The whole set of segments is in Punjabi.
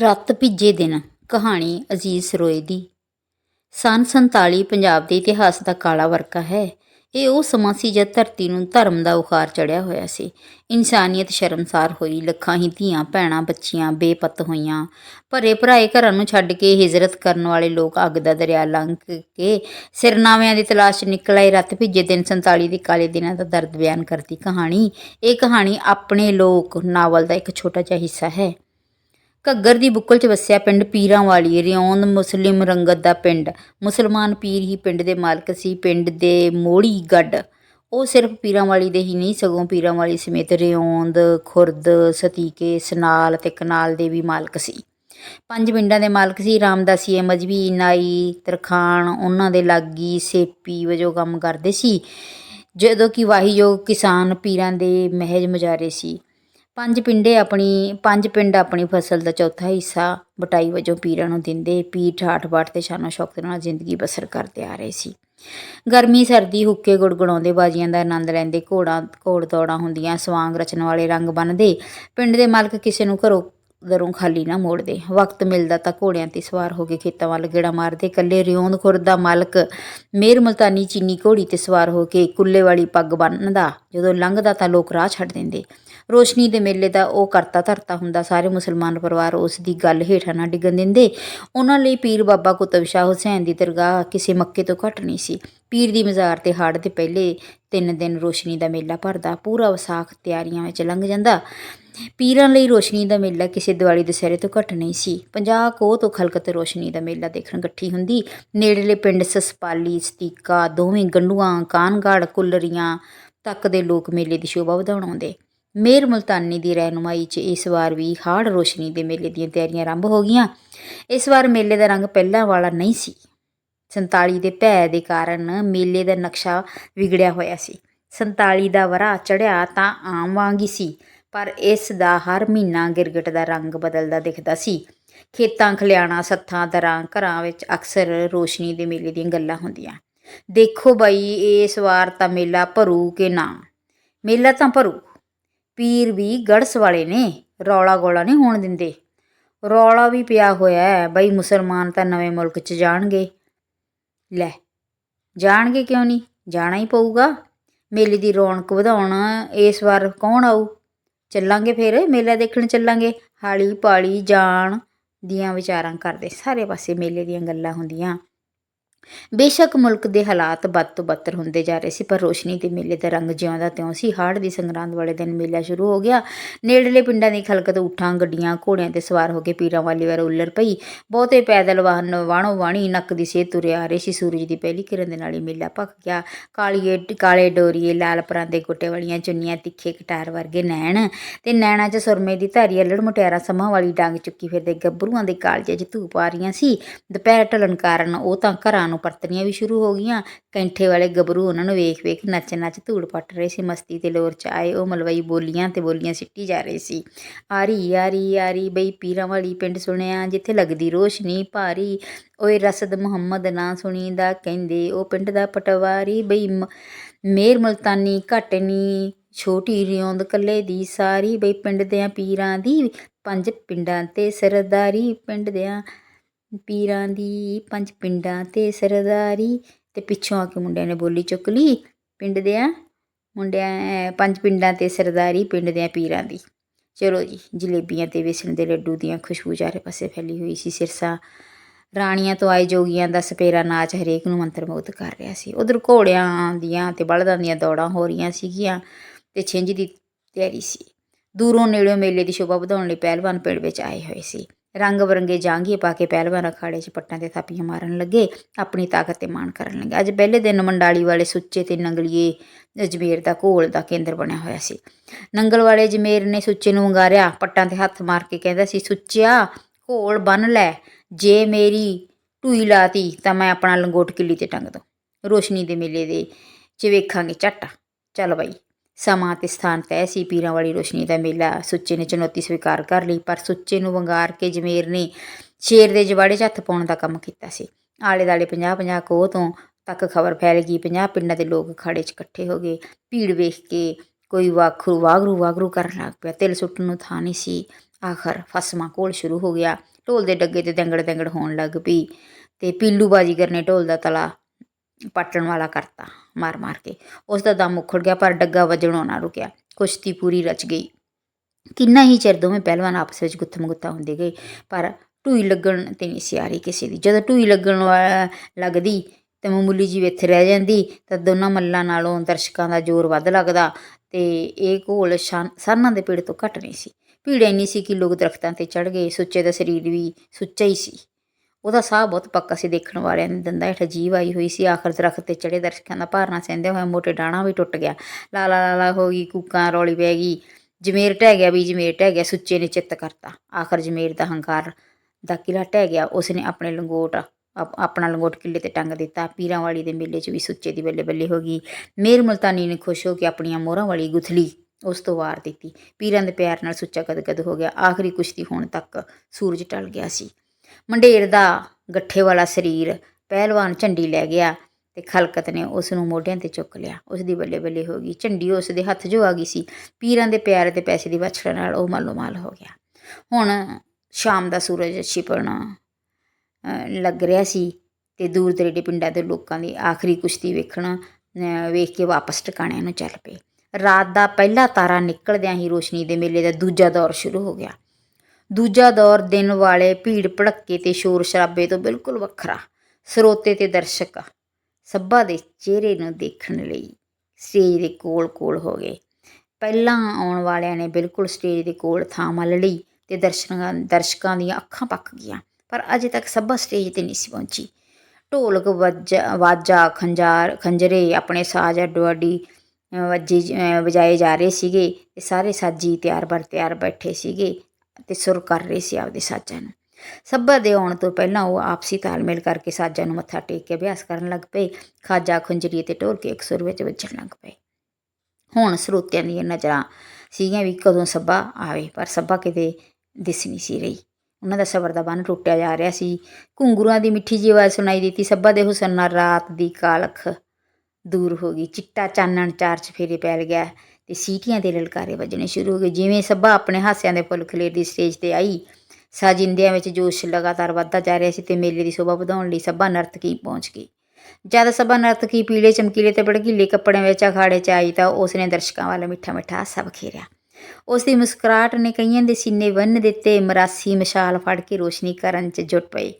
ਰੱਤ ਭਿੱਜੇ ਦਿਨ, ਕਹਾਣੀ ਅਜ਼ੀਜ਼ ਸਰੋਏ ਦੀ। ਸੰਨ 47 ਪੰਜਾਬ ਦੇ ਇਤਿਹਾਸ ਦਾ ਕਾਲਾ ਵਰਕਾ ਹੈ। ਇਹ ਉਹ ਸਮਾਂ ਸੀ ਜਦ ਧਰਤੀ ਨੂੰ ਧਰਮ ਦਾ ਉਖਾਰ ਚੜਿਆ ਹੋਇਆ ਸੀ। ਇਨਸਾਨੀਅਤ ਸ਼ਰਮਸਾਰ ਹੋਈ, ਲੱਖਾਂ ਹੀ ਧੀਆਂ, ਭੈਣਾਂ, ਬੱਚੀਆਂ ਬੇਪਤ ਹੋਈਆਂ। ਭਰੇ ਭਰਾਏ ਘਰਾਂ ਨੂੰ ਛੱਡ ਕੇ ਹਿਜਰਤ ਕਰਨ ਵਾਲੇ ਲੋਕ ਅੱਗ ਦਾ ਦਰਿਆ ਲੰਘ ਕੇ ਸਿਰਨਾਵਿਆਂ ਦੀ ਤਲਾਸ਼ 'ਚ ਨਿਕਲ ਆਏ। ਰੱਤ ਭਿੱਜੇ ਦਿਨ 47 ਦੇ ਕਾਲੇ ਦਿਨਾਂ ਦਾ ਦਰਦ ਬਿਆਨ ਕਰਦੀ ਕਹਾਣੀ। ਇਹ ਕਹਾਣੀ ਆਪਣੇ ਲੋਕ ਨਾਵਲ ਦਾ ਇੱਕ ਛੋਟਾ ਜਿਹਾ ਹਿੱਸਾ ਹੈ। ਘੱਗਰ ਦੀ ਬੁੱਕਲ 'ਚ ਵਸਿਆ ਪਿੰਡ ਪੀਰਾਂ ਵਾਲੀ ਰਿਆਉਂਦ ਮੁਸਲਿਮ ਰੰਗਤ ਦਾ ਪਿੰਡ। ਮੁਸਲਮਾਨ ਪੀਰ ਹੀ ਪਿੰਡ ਦੇ ਮਾਲਕ ਸੀ, ਪਿੰਡ ਦੇ ਮੋੜੀ ਗੱਡ। ਉਹ ਸਿਰਫ ਪੀਰਾਂ ਵਾਲੀ ਦੇ ਹੀ ਨਹੀਂ, ਸਗੋਂ ਪੀਰਾਂ ਵਾਲੀ ਸਮੇਤ ਰਿਉਂਦ ਖੁਰਦ, ਸਤੀਕੇ, ਸਨਾਲ ਤੇ ਕਨਾਲ ਦੇ ਵੀ ਮਾਲਕ ਸੀ। ਪੰਜ ਪਿੰਡਾਂ ਦੇ ਮਾਲਕ ਸੀ ਰਾਮਦਾਸੀਏ ਮਜਬੀ ਨਾਈ, ਤਰਖਾਣ, ਉਹਨਾਂ ਦੇ ਲਾਗੀ, ਸੇਪੀ ਵਜੋਂ ਕੰਮ ਕਰਦੇ ਸੀ, ਜਦੋਂ ਕਿ ਵਾਹੀਯੋਗ ਕਿਸਾਨ ਪੀਰਾਂ ਦੇ ਮਹਿਜ ਮੁਜਾਰੇ ਸੀ। ਪੰਜ ਪਿੰਡੇ ਆਪਣੀ, ਪੰਜ ਪਿੰਡ ਆਪਣੀ ਫਸਲ ਦਾ ਚੌਥਾ ਹਿੱਸਾ ਬਟਾਈ ਵਜੋਂ ਪੀਰਾਂ ਨੂੰ ਦਿੰਦੇ ਪੀਰ ਠਾਠ ਬਾਠ ਤੇ ਸ਼ਾਨੋ ਸ਼ੌਕਤ ਦੇ ਨਾਲ ਜ਼ਿੰਦਗੀ ਬਸਰ ਕਰਦੇ ਆ ਰਹੇ ਸੀ। ਗਰਮੀ, ਸਰਦੀ, ਹੁੱਕੇ ਗੁੜਗੁੜਾਉਂਦੇ, ਬਾਜੀਆਂ ਦਾ ਆਨੰਦ ਲੈਂਦੇ, ਘੋੜਾ, ਘੋੜ ਦੌੜਾਂ ਹੁੰਦੀਆਂ, ਸਵਾਂਗ ਰਚਣ ਵਾਲੇ ਰੰਗ ਬੰਨਦੇ, ਪਿੰਡ ਦੇ ਮਾਲਕ ਕਿਸੇ ਨੂੰ ਘਰੋਂ ਦਰੋਂ ਖਾਲੀ ਨਾ ਮੋੜਦੇ। ਵਕਤ ਮਿਲਦਾ ਤਾਂ ਘੋੜਿਆਂ ਤੇ ਸਵਾਰ ਹੋ ਕੇ ਖੇਤਾਂ ਵੱਲ ਗੇੜਾ ਮਾਰਦੇ ਕੱਲੇ ਰਿਉਂਦ ਖੁਰ ਦਾ ਮਾਲਕ ਮੇਰ ਮਲਤਾਨੀ ਚੀਨੀ ਘੋੜੀ ਤੇ ਸਵਾਰ ਹੋ ਕੇ ਕੁੱਲੇ ਵਾਲੀ ਪੱਗ ਬੰਨਦਾ, ਜਦੋਂ ਲੰਘਦਾ ਤਾਂ ਲੋਕ ਰਾਹ ਛੱਡ ਦਿੰਦੇ। ਰੋਸ਼ਨੀ ਦੇ ਮੇਲੇ ਦਾ ਉਹ ਕਰਤਾ ਧਰਤਾ ਹੁੰਦਾ, ਸਾਰੇ ਮੁਸਲਮਾਨ ਪਰਿਵਾਰ ਉਸ ਦੀ ਗੱਲ ਹੇਠਾਂ ਨਾ ਡਿੱਗਣ ਦਿੰਦੇ। ਉਹਨਾਂ ਲਈ ਪੀਰ ਬਾਬਾ ਕੁਤਬ ਸ਼ਾਹ ਹੁਸੈਨ ਦੀ ਦਰਗਾਹ ਕਿਸੇ ਮੱਕੇ ਤੋਂ ਘੱਟ ਨਹੀਂ ਸੀ। ਪੀਰ ਦੀ ਮਜ਼ਾਰ ਤੇ ਹਾੜ ਦੇ ਪਹਿਲੇ ਤਿੰਨ ਦਿਨ ਰੋਸ਼ਨੀ ਦਾ ਮੇਲਾ ਭਰਦਾ, ਪੂਰਾ ਵਿਸਾਖ ਤਿਆਰੀਆਂ ਵਿੱਚ ਲੰਘ ਜਾਂਦਾ। ਪੀਰਾਂ ਲਈ ਰੋਸ਼ਨੀ ਦਾ ਮੇਲਾ ਕਿਸੇ ਦੀਵਾਲੀ ਦੁਸਹਿਰੇ ਤੋਂ ਘੱਟ ਨਹੀਂ ਸੀ। 50 ਕੋਹ ਤੋਂ ਖਲਕਤ ਰੋਸ਼ਨੀ ਦਾ ਮੇਲਾ ਦੇਖਣ ਇਕੱਠੀ ਹੁੰਦੀ। ਨੇੜਲੇ ਪਿੰਡ ਸਸਪਾਲੀ, ਸਤੀਕਾ, ਦੋਵੇਂ ਗੰਡੂਆਂ, ਕਾਨਗੜ, ਕੁੱਲਰੀਆਂ ਤੱਕ ਦੇ ਲੋਕ ਮੇਲੇ ਦੀ ਸ਼ੋਭਾ ਵਧਾਉਣ ਆਉਂਦੇ। ਮੇਰ ਮੁਲਤਾਨੀ ਦੀ ਰਹਿਨੁਮਾਈ 'ਚ ਇਸ ਵਾਰ ਵੀ ਹਾੜ ਰੋਸ਼ਨੀ ਦੇ ਮੇਲੇ ਦੀਆਂ ਤਿਆਰੀਆਂ ਆਰੰਭ ਹੋ ਗਈਆਂ। ਇਸ ਵਾਰ ਮੇਲੇ ਦਾ ਰੰਗ ਪਹਿਲਾਂ ਵਾਲਾ ਨਹੀਂ ਸੀ। 47 ਦੇ ਭੈ ਦੇ ਕਾਰਨ ਮੇਲੇ ਦਾ ਨਕਸ਼ਾ ਵਿਗੜਿਆ ਹੋਇਆ ਸੀ। 47 ਦਾ ਵਰਾ ਚੜਿਆ ਤਾਂ ਆਮ ਵਾਂਗ ਹੀ ਸੀ, ਪਰ ਇਸ ਦਾ ਹਰ ਮਹੀਨਾ ਗਿਰਗਟ ਦਾ ਰੰਗ ਬਦਲਦਾ ਦਿਖਦਾ ਸੀ। ਖੇਤਾਂ, ਖਲਿਆਣਾ, ਸੱਥਾਂ, ਦਰਾਂ, ਘਰਾਂ ਵਿੱਚ ਅਕਸਰ ਰੋਸ਼ਨੀ ਦੇ ਮੇਲੇ ਦੀਆਂ ਗੱਲਾਂ ਹੁੰਦੀਆਂ। ਦੇਖੋ ਬਈ, ਇਸ ਵਾਰ ਤਾਂ ਮੇਲਾ ਭਰੂ ਕਿ ਨਾ? ਮੇਲਾ ਤਾਂ ਭਰੂ ਪੀਰ ਵੀ ਗੜਸ ਵਾਲੇ ਨੇ, ਰੌਲਾ ਗੋਲਾ ਨਹੀਂ ਹੋਣ ਦਿੰਦੇ। ਰੌਲਾ ਵੀ ਪਿਆ ਹੋਇਆ ਹੈ, ਬਈ ਮੁਸਲਮਾਨ ਤਾਂ ਨਵੇਂ ਮੁਲਕ 'ਚ ਜਾਣਗੇ। ਲੈ, ਜਾਣਗੇ ਕਿਉਂ ਨਹੀਂ? ਜਾਣਾ ਹੀ ਪਊਗਾ। ਮੇਲੇ ਦੀ ਰੌਣਕ ਵਧਾਉਣ ਇਸ ਵਾਰ ਕੌਣ ਆਊ? ਚੱਲਾਂਗੇ ਫਿਰ? ਮੇਲਾ ਦੇਖਣ ਚੱਲਾਂਗੇ? ਹਾਲੀ ਪਾਲੀ ਜਾਣ ਦੀਆਂ ਵਿਚਾਰਾਂ ਕਰਦੇ। ਸਾਰੇ ਪਾਸੇ ਮੇਲੇ ਦੀਆਂ ਗੱਲਾਂ ਹੁੰਦੀਆਂ। ਬੇਸ਼ੱਕ ਮੁਲਕ ਦੇ ਹਾਲਾਤ ਬਦ ਤੋਂ ਬਦਤਰ ਹੁੰਦੇ ਜਾ ਰਹੇ ਸੀ, ਪਰ ਰੋਸ਼ਨੀ ਦੇ ਮੇਲੇ ਦਾ ਰੰਗ ਜਿਉਂਦਾ ਤਿਉਂ ਸੀ। ਹਾੜ ਦੀ ਸੰਗਰਾਂਦ ਵਾਲੇ ਦਿਨ ਮੇਲਾ ਸ਼ੁਰੂ ਹੋ ਗਿਆ। ਨੇੜਲੇ ਪਿੰਡਾਂ ਦੀ ਖਲਕਤ, ਊਠਾਂ, ਗੱਡੀਆਂ, ਘੋੜਿਆਂ ਤੇ ਸਵਾਰ ਹੋ ਕੇ ਪੀਰਾਂ ਵਾਲੀ ਵਾਰ ਉੱਲਰ ਪਈ। ਬਹੁਤੇ ਪੈਦਲ ਵਾਹਨ ਵਾਣੋ ਵਾਣੀ ਨੱਕ ਦੀ ਸੇ ਤੁਰੇ ਆ ਰਹੇ ਸੀ। ਸੂਰਜ ਦੀ ਪਹਿਲੀ ਕਿਰਨ ਦੇ ਨਾਲ ਹੀ ਮੇਲਾ ਭਖ ਗਿਆ। ਕਾਲੀਏ, ਕਾਲੇ ਡੋਰੀਏ, ਲਾਲ ਪਰਾਂਦੇ ਗੋਟੇ ਵਾਲੀਆਂ ਚੁੰਨੀਆਂ, ਤਿੱਖੇ ਕਟਾਰ ਵਰਗੇ ਨੈਣ ਤੇ ਨੈਣਾਂ 'ਚ ਸੁਰਮੇ ਦੀ ਧਾਰੀ ਅਲੜ ਮੁਟਿਆਰਾਂ ਸਮਾਂ ਵਾਲੀ ਡਾਂਗ ਚੁੱਕੀ ਫਿਰਦੇ ਗੱਭਰੂਆਂ ਦੇ ਕਾਲਜੇ 'ਚ ਧੂਪ ਆ ਰਹੀਆਂ ਸੀ। ਦੁਪਹਿਰ ਢਲਣ ਕਾਰਨ ਉਹ ਤਾਂ ਘਰਾਂ ਨੂੰ ਪਰਤਣੀਆਂ ਵੀ ਸ਼ੁਰੂ ਹੋ ਗਈਆਂ। ਕੈਂਠੇ ਵਾਲੇ ਗੱਭਰੂ ਉਹਨਾਂ ਨੂੰ ਵੇਖ ਵੇਖ ਨੱਚ ਨੱਚ ਧੂੜ ਪੱਟ ਰਹੇ ਸੀ। ਮਸਤੀ ਤੇ ਲੋਰ ਚ ਆਏ ਉਹ ਮਲਵਈ ਬੋਲੀਆਂ ਤੇ ਬੋਲੀਆਂ ਸਿੱਟੀ ਜਾ ਰਹੇ ਸੀ। ਆਰੀ ਆਰੀ ਆਰੀ ਬਈ ਪੀਰਾਂ ਵਾਲੀ ਪਿੰਡ ਸੁਣਿਆ, ਜਿੱਥੇ ਲੱਗਦੀ ਰੋਸ਼ਨੀ ਭਾਰੀ। ਓਏ ਰਸਦ ਮੁਹੰਮਦ ਨਾ ਸੁਣੀਦਾ ਕਹਿੰਦੇ, ਉਹ ਪਿੰਡ ਦਾ ਪਟਵਾਰੀ। ਬਈ ਮੇਰ ਮਲਤਾਨੀ ਘਟਨੀ ਛੋਟੀ ਰਿਉਂਦ ਕੱਲੇ ਦੀ ਸਾਰੀ। ਬਈ ਪਿੰਡ ਦਿਆਂ ਪੀਰਾਂ ਦੀ, ਪੰਜ ਪਿੰਡਾਂ ਤੇ ਸਰਦਾਰੀ। ਪਿੰਡ ਦਿਆਂ ਪੀਰਾਂ ਦੀ ਪੰਜ ਪਿੰਡਾਂ ਤੇ ਸਰਦਾਰੀ ਤੇ ਪਿੱਛੋਂ ਆ ਕੇ ਮੁੰਡਿਆਂ ਨੇ ਬੋਲੀ ਚੁੱਕ ਲਈ ਪਿੰਡ ਦਿਆਂ ਮੁੰਡਿਆਂ, ਪੰਜ ਪਿੰਡਾਂ ਤੇ ਸਰਦਾਰੀ, ਪਿੰਡ ਦਿਆਂ ਪੀਰਾਂ ਦੀ। ਚਲੋ ਜੀ, ਜਲੇਬੀਆਂ ਤੇ ਵੇਸਣ ਦੇ ਲੱਡੂ ਦੀਆਂ ਖੁਸ਼ਬੂ ਚਾਰੇ ਪਾਸੇ ਫੈਲੀ ਹੋਈ ਸੀ ਸਿਰਸਾ। ਰਾਣੀਆਂ ਤੋਂ ਆਏ ਜੋਗੀਆਂ ਦਾ ਸਪੇਰਾ ਨਾਚ ਹਰੇਕ ਨੂੰ ਮੰਤਰਮੁਗਧ ਕਰ ਰਿਹਾ ਸੀ। ਉਧਰ ਘੋੜਿਆਂ ਦੀਆਂ ਤੇ ਬਲਦਾਂ ਦੀਆਂ ਦੌੜਾਂ ਹੋ ਰਹੀਆਂ ਸੀਗੀਆਂ ਤੇ ਛਿੰਝ ਦੀ ਤਿਆਰੀ ਸੀ। ਦੂਰੋਂ ਨੇੜਿਓਂ ਮੇਲੇ ਦੀ ਸ਼ੋਭਾ ਵਧਾਉਣ ਲਈ ਪਹਿਲਵਾਨ ਪਿੰਡ ਵਿੱਚ ਆਏ ਹੋਏ ਸੀ। ਰੰਗ ਬਰੰਗੇ ਜਾਂਘੀਏ ਪਾ ਕੇ ਪਹਿਲਵਾਨ ਅਖਾੜੇ 'ਚ ਪੱਟਾਂ ਤੇ ਥਾਪੀਆਂ ਮਾਰਨ ਲੱਗੇ, ਆਪਣੀ ਤਾਕਤ ਤੇ ਮਾਣ ਕਰਨ ਲੱਗੇ। ਅੱਜ ਪਹਿਲੇ ਦਿਨ ਮੰਡਾਲੀ ਵਾਲੇ ਸੁੱਚੇ ਤੇ ਨੰਗਲੀਏ ਅਜਮੇਰ ਦਾ ਘੋਲ ਦਾ ਕੇਂਦਰ ਬਣਿਆ ਹੋਇਆ ਸੀ। ਨੰਗਲ ਵਾਲੇ ਜਮੇਰ ਨੇ ਸੁੱਚੇ ਨੂੰ ਵੰਗਾਰਿਆ, ਪੱਟਾਂ ਤੇ ਹੱਥ ਮਾਰ ਕੇ ਕਹਿੰਦਾ ਸੀ, ਸੁੱਚਿਆ, ਘੋਲ ਬੰਨ ਲੈ, ਜੇ ਮੇਰੀ ਢੂਈ ਲਾਤੀ ਤਾਂ ਮੈਂ ਆਪਣਾ ਲੰਗੋਟ ਕਿੱਲੀ ਤੇ ਟੰਗ ਦੂੰ ਰੋਸ਼ਨੀ ਦੇ ਮੇਲੇ ਦੇ 'ਚ ਵੇਖਾਂਗੇ ਝੱਟ। ਚੱਲ ਬਾਈ। ਸਮਾਂ ਤੇ ਸਥਾਨ ਤੈਅ ਸੀ ਪੀਰਾਂ ਵਾਲੀ ਰੋਸ਼ਨੀ ਦਾ ਮੇਲਾ। ਸੁੱਚੇ ਨੇ ਚੁਣੌਤੀ ਸਵੀਕਾਰ ਕਰ ਲਈ, ਪਰ ਸੁੱਚੇ ਨੂੰ ਵੰਗਾਰ ਕੇ ਜਮੇਰ ਨੇ ਸ਼ੇਰ ਦੇ ਜਵਾੜੇ 'ਚ ਹੱਥ ਪਾਉਣ ਦਾ ਕੰਮ ਕੀਤਾ ਸੀ। ਆਲੇ ਦਾਲੇ 50-50 ਕੋਹ ਤੋਂ ਤੱਕ ਖਬਰ ਫੈਲ ਗਈ। 50 ਪਿੰਡਾਂ ਦੇ ਲੋਕ ਅਖਾੜੇ 'ਚ ਇਕੱਠੇ ਹੋ ਗਏ। ਭੀੜ ਵੇਖ ਕੇ ਕੋਈ ਵਾਖਰੂ, ਵਾਗਰੂ ਵਾਗਰੂ ਕਰਨ ਲੱਗ ਪਿਆ। ਤਿਲ ਸੁੱਟਣ ਨੂੰ ਥਾਂ ਨਹੀਂ ਸੀ। ਆਖਰ ਫਸਮਾ ਕੋਲ ਸ਼ੁਰੂ ਹੋ ਗਿਆ। ਢੋਲ ਦੇ ਡੱਗੇ ਤੇ ਦੰਗੜ ਦੰਗੜ ਹੋਣ ਲੱਗ ਪਈ ਤੇ ਪੀਲੂ ਬਾਜੀਗਰ ਨੇ ਢੋਲ ਦਾ ਤਲਾ ਪੱਟਣ ਵਾਲਾ ਕਰਤਾ, ਮਾਰ ਮਾਰ ਕੇ। ਉਸ ਦਾ ਦਮ ਉਖੜ ਗਿਆ, ਪਰ ਡੱਗਾ ਵੱਜਣੋਂ ਨਾ ਰੁਕਿਆ। ਕੁਸ਼ਤੀ ਪੂਰੀ ਰਚ ਗਈ। ਕਿੰਨਾ ਹੀ ਚਿਰ ਦੋਵੇਂ ਪਹਿਲਵਾਨ ਆਪਸ ਵਿੱਚ ਗੁੱਥਮ ਗੁੱਥਾ ਹੁੰਦੇ ਗਏ, ਪਰ ਢੂਈ ਲੱਗਣ ਤੇ ਨਹੀਂ ਸੀ ਆ ਰਹੀ ਕਿਸੇ ਦੀ। ਜਦੋਂ ਢੂਈ ਲੱਗਣ ਵਾ- ਲੱਗਦੀ ਤੇ ਮਾਮੂਲੀ ਜੀ ਇੱਥੇ ਰਹਿ ਜਾਂਦੀ, ਤਾਂ ਦੋਨਾਂ ਮੱਲਾਂ ਨਾਲੋਂ ਦਰਸ਼ਕਾਂ ਦਾ ਜ਼ੋਰ ਵੱਧ ਲੱਗਦਾ ਤੇ ਇਹ ਘੋਲ ਸ਼ਾਨ- ਸਾਨਾਂ ਦੇ ਪੀੜ ਤੋਂ ਘੱਟ ਨਹੀਂ ਸੀ। ਭੀੜ ਇੰਨੀ ਸੀ ਕਿ ਲੋਕ ਦਰਖਤਾਂ ਤੇ ਚੜ ਗਏ। ਸੁੱਚੇ ਦਾ ਸਰੀਰ ਵੀ ਸੁੱਚਾ ਹੀ ਸੀ। ਉਹਦਾ ਸਾਹ ਬਹੁਤ ਪੱਕਾ ਸੀ ਦੇਖਣ ਵਾਲਿਆਂ ਦੇ ਦੰਦਾਂ, ਹੇਠ ਜੀਵ ਆਈ ਹੋਈ ਸੀ, ਆਖਰ ਦਰਖਤ ਤੇ ਚੜੇ ਦਰਸ਼ਕਾਂ ਦਾ ਭਾਰਨਾ ਸਹਿੰਦੇ ਹੋਏ ਮੋਟੇ ਡਾਣਾ ਵੀ ਟੁੱਟ ਗਿਆ। ਲਾ ਲਾ ਲਾ ਹੋ ਗਈ, ਕੂਕਾਂ ਰੌਲੀ ਪੈ ਗਈ। ਜਮੇਰ ਢਹਿ ਗਿਆ ਵੀ ਜਮੇਰ ਢਹਿ ਗਿਆ, ਸੁੱਚੇ ਨੇ ਚਿੱਤ ਕਰਤਾ। ਆਖਰ ਜਮੇਰ ਦਾ ਹੰਕਾਰ ਦਾ ਕਿਲਾ ਢਹਿ ਗਿਆ, ਉਸਨੇ ਆਪਣੇ ਲੰਗੋਟ, ਆਪ- ਆਪਣਾ ਲੰਗੋਟ ਕਿੱਲੇ ਤੇ ਟੰਗ ਦਿੱਤਾ। ਪੀਰਾਂ ਵਾਲੀ ਦੇ ਮੇਲੇ 'ਚ ਵੀ ਸੁੱਚੇ ਦੀ ਬੱਲੇ ਬੱਲੇ ਹੋ ਗਈ। ਮੇਰ ਮਲਤਾਨੀ ਨੇ ਖੁਸ਼ ਹੋ ਕੇ ਆਪਣੀਆਂ ਮੋਹਰਾਂ ਵਾਲੀ ਗੁਥਲੀ ਉਸ ਤੋਂ ਵਾਰ ਦਿੱਤੀ। ਪੀਰਾਂ ਦੇ ਪਿਆਰ ਨਾਲ ਸੁੱਚਾ ਗਦਗਦ ਹੋ ਗਿਆ। ਆਖਰੀ ਕੁਸ਼ਤੀ ਹੋਣ ਤੱਕ ਸੂਰਜ ਟਲ ਗਿਆ ਸੀ। ਮੰਡੇਰ ਦਾ ਗੱਠੇ ਵਾਲਾ ਸਰੀਰ ਪਹਿਲਵਾਨ ਝੰਡੀ ਲੈ ਗਿਆ ਤੇ ਖਲਕਤ ਨੇ ਉਸ ਨੂੰ ਮੋਢਿਆਂ ਤੇ ਚੁੱਕ ਲਿਆ। ਉਸ ਦੀ ਬੱਲੇ ਬੱਲੇ ਹੋ ਗਈ। ਝੰਡੀ ਉਸ ਦੇ ਹੱਥ ਜੋ ਆ ਗਈ ਸੀ, ਪੀਰਾਂ ਦੇ ਪਿਆਰ ਤੇ ਪੈਸੇ ਦੀ ਵਛੜ ਨਾਲ ਉਹ ਮਾਲੋ ਮਾਲ ਹੋ ਗਿਆ। ਹੁਣ ਸ਼ਾਮ ਦਾ ਸੂਰਜ ਛਿਪਣਾ ਲੱਗ ਰਿਹਾ ਸੀ ਤੇ ਦੂਰ ਦਰੇਡੇ ਪਿੰਡਾਂ ਦੇ ਲੋਕਾਂ ਦੀ ਆਖਰੀ ਕੁਸ਼ਤੀ ਵੇਖਣ ਵੇਖ ਕੇ ਵਾਪਸ ਟਿਕਾਣਿਆਂ ਨੂੰ ਚੱਲ ਪਏ। ਰਾਤ ਦਾ ਪਹਿਲਾ ਤਾਰਾ ਨਿਕਲਦਿਆਂ ਹੀ ਰੋਸ਼ਨੀ ਦੇ ਮੇਲੇ ਦਾ ਦੂਜਾ ਦੌਰ ਸ਼ੁਰੂ ਹੋ ਗਿਆ। ਦੂਜਾ ਦੌਰ ਦਿਨ ਵਾਲੇ ਭੀੜ ਭੜੱਕੇ ਤੇ ਸ਼ੋਰ ਸ਼ਰਾਬੇ ਤੋਂ ਬਿਲਕੁਲ ਵੱਖਰਾ। ਸਰੋਤੇ ਤੇ ਦਰਸ਼ਕ ਸੱਭਾ ਦੇ ਚਿਹਰੇ ਨੂੰ ਦੇਖਣ ਲਈ ਸਟੇਜ ਦੇ ਕੋਲ-ਕੋਲ ਹੋ ਗਏ। ਪਹਿਲਾਂ ਆਉਣ ਵਾਲਿਆਂ ਨੇ ਬਿਲਕੁਲ ਸਟੇਜ ਦੇ ਕੋਲ ਥਾਂ ਮੱਲ ਲਈ ਤੇ ਦਰਸ਼ਕਾਂ ਦਰਸ਼ਕਾਂ ਦੀਆਂ ਅੱਖਾਂ ਪੱਕ ਗਈਆਂ ਪਰ ਅਜੇ ਤੱਕ ਸੱਭਾ ਸਟੇਜ ਤੇ ਨਹੀਂ ਸੀ ਪਹੁੰਚੀ। ਢੋਲਕ ਵੱਜਾ ਵਾਜਾ ਖੰਜਾਰ ਖੰਜਰੇ ਆਪਣੇ ਸਾਜ਼ ਅੱਡੋ ਅੱਡੀ ਅ, ਵਜਾਏ ਜਾ ਰਹੇ ਸੀਗੇ ਤੇ ਸਾਰੇ ਸਾਜੀ ਤਿਆਰ ਬਰ ਤਿਆਰ ਬੈਠੇ ਸੀਗੇ। ਤੇ ਸੁਰ ਕਰ ਰਹੇ ਸੀ ਆਪਦੇ ਸਾਜ਼ਾਂ ਨੂੰ। ਸੱਭਾ ਦੇ ਆਉਣ ਤੋਂ ਪਹਿਲਾਂ ਉਹ ਆਪਸੀ ਤਾਲਮੇਲ ਕਰਕੇ ਸਾਜ਼ਾਂ ਨੂੰ ਮੱਥਾ ਟੇਕ ਕੇ ਅਭਿਆਸ ਕਰਨ ਲੱਗ ਪਏ। ਖਾਜਾ, ਖੁੰਜਰੀ ਤੇ ਢੋਲਕੇ ਇੱਕ ਸੁਰ ਵਿੱਚ ਵੱਜਣ ਲੱਗ ਪਏ। ਹੁਣ ਸਰੋਤਿਆਂ ਦੀਆਂ ਨਜ਼ਰਾਂ ਸੀਗੀਆਂ ਵੀ ਕਦੋਂ ਸੱਭਾ ਆਵੇ, ਪਰ ਸੱਭਾ ਕਿਤੇ ਦਿਸ ਨਹੀਂ ਸੀ ਰਹੀ। ਉਹਨਾਂ ਦਾ ਸਬਰ ਦਾ ਬੰਨ ਟੁੱਟਿਆ ਜਾ ਰਿਹਾ ਸੀ। ਘੁੰਗਰੂਆਂ ਦੀ ਮਿੱਠੀ ਜਿਹੀ ਆਵਾਜ਼ ਸੁਣਾਈ ਦਿੱਤੀ। ਸੱਭਾ ਦੇ ਹੁਸਨ ਨਾਲ ਰਾਤ ਦੀ ਕਾਲਖ ਦੂਰ ਹੋ ਗਈ। ਚਿੱਟਾ ਚਾਨਣ ਚਾਰ ਚਫੇਰੇ ਪੈਲ ਗਿਆ। ਤੇ ਸੀਟੀਆਂ ਦੇ ਲਲਕਾਰੇ ਵੱਜਣੇ ਸ਼ੁਰੂ ਹੋ ਗਏ। ਜਿਵੇਂ ਸੱਭਾ ਆਪਣੇ ਹਾਸਿਆਂ ਦੇ ਫੁੱਲ ਖਲੇਰਦੀ ਸਟੇਜ ਤੇ ਆਈ ਸਾਜਿੰਦਿਆਂ ਵਿੱਚ ਜੋਸ਼ ਲਗਾਤਾਰ ਵੱਧਦਾ ਜਾ ਰਿਹਾ ਸੀ ਤੇ ਮੇਲੇ ਦੀ ਸ਼ੋਭਾ ਵਧਾਉਣ ਲਈ ਸੱਭਾ ਨਰਤਕੀ ਪਹੁੰਚ ਗਈ। ਜਦ ਸਭਾ ਨਰਤਕੀ ਪੀਲੇ ਚਮਕੀਲੇ ਤੇ ਭੜਕੀਲੇ ਕੱਪੜਿਆਂ ਵਿੱਚ ਅਖਾੜੇ 'ਚ ਆਈ ਤਾਂ ਉਸ ਨੇ ਦਰਸ਼ਕਾਂ ਵੱਲ ਮਿੱਠਾ ਮਿੱਠਾ ਹਾਸਾ ਬਖੇਰਿਆ ਉਸ ਦੀ ਮੁਸਕਰਾਹਟ ਨੇ ਕਈਆਂ ਦੇ ਸੀਨੇ ਬੰਨ ਦਿੱਤੇ, ਮਰਾਸੀ ਮਸ਼ਾਲ ਫੜ ਕੇ ਰੋਸ਼ਨੀ ਕਰਨ 'ਚ ਜੁਟ ਪਏ।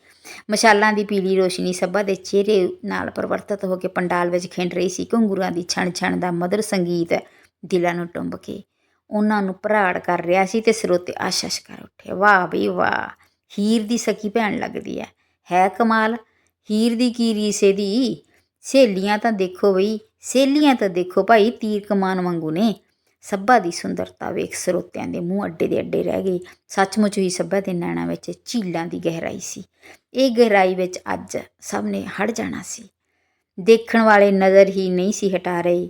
ਮਸ਼ਾਲਾਂ ਦੀ ਪੀਲੀ ਰੋਸ਼ਨੀ ਸਭਾ ਦੇ ਚਿਹਰੇ ਨਾਲ ਪਰਿਵਰਤਿਤ ਹੋ ਕੇ ਪੰਡਾਲ ਵਿੱਚ ਖਿੰਡ ਰਹੀ ਸੀ। ਘੁੰਗੂਰਾਂ ਦੀ ਛਣ ਛਣ ਦਾ ਮਧੁਰ ਸੰਗੀਤ ਦਿਲਾਂ ਨੂੰ ਟੁੰਬ ਕੇ। ਉਹਨਾਂ ਨੂੰ ਭਰਾੜ ਕਰ ਰਿਹਾ ਸੀ ਤੇ ਸਰੋਤੇ ਆਸ਼ਸ਼ ਕਰ ਉੱਠੇ ਵਾਹ ਬਈ ਵਾਹ, ਹੀਰ ਦੀ ਸਕੀ ਭੈਣ ਲੱਗਦੀ ਹੈ ਹੈ ਕਮਾਲ, ਹੀਰ ਦੀ ਕੀ ਰੀਸ ਇਹਦੀ ਸਹੇਲੀਆਂ ਤਾਂ ਦੇਖੋ ਬਈ, ਸਹੇਲੀਆਂ ਤਾਂ ਦੇਖੋ ਭਾਈ ਤੀਰ ਕਮਾਨ ਵਾਂਗੂ ਨੇ। ਸੱਭਾ ਦੀ ਸੁੰਦਰਤਾ ਵੇਖ ਸਰੋਤਿਆਂ ਦੇ ਮੂੰਹ ਅੱਡੇ ਦੇ ਅੱਡੇ ਰਹਿ ਗਏ। ਸੱਚਮੁੱਚ ਹੀ ਸੱਭਾ ਦੇ ਨੈਣਾਂ ਵਿੱਚ ਝੀਲਾਂ ਦੀ ਗਹਿਰਾਈ ਸੀ। ਇਹ ਗਹਿਰਾਈ ਵਿੱਚ ਅੱਜ ਸਭ ਨੇ ਹੜ ਜਾਣਾ ਸੀ। ਦੇਖਣ ਵਾਲੇ ਨਜ਼ਰ ਹੀ ਨਹੀਂ ਸੀ ਹਟਾ ਰਹੇ।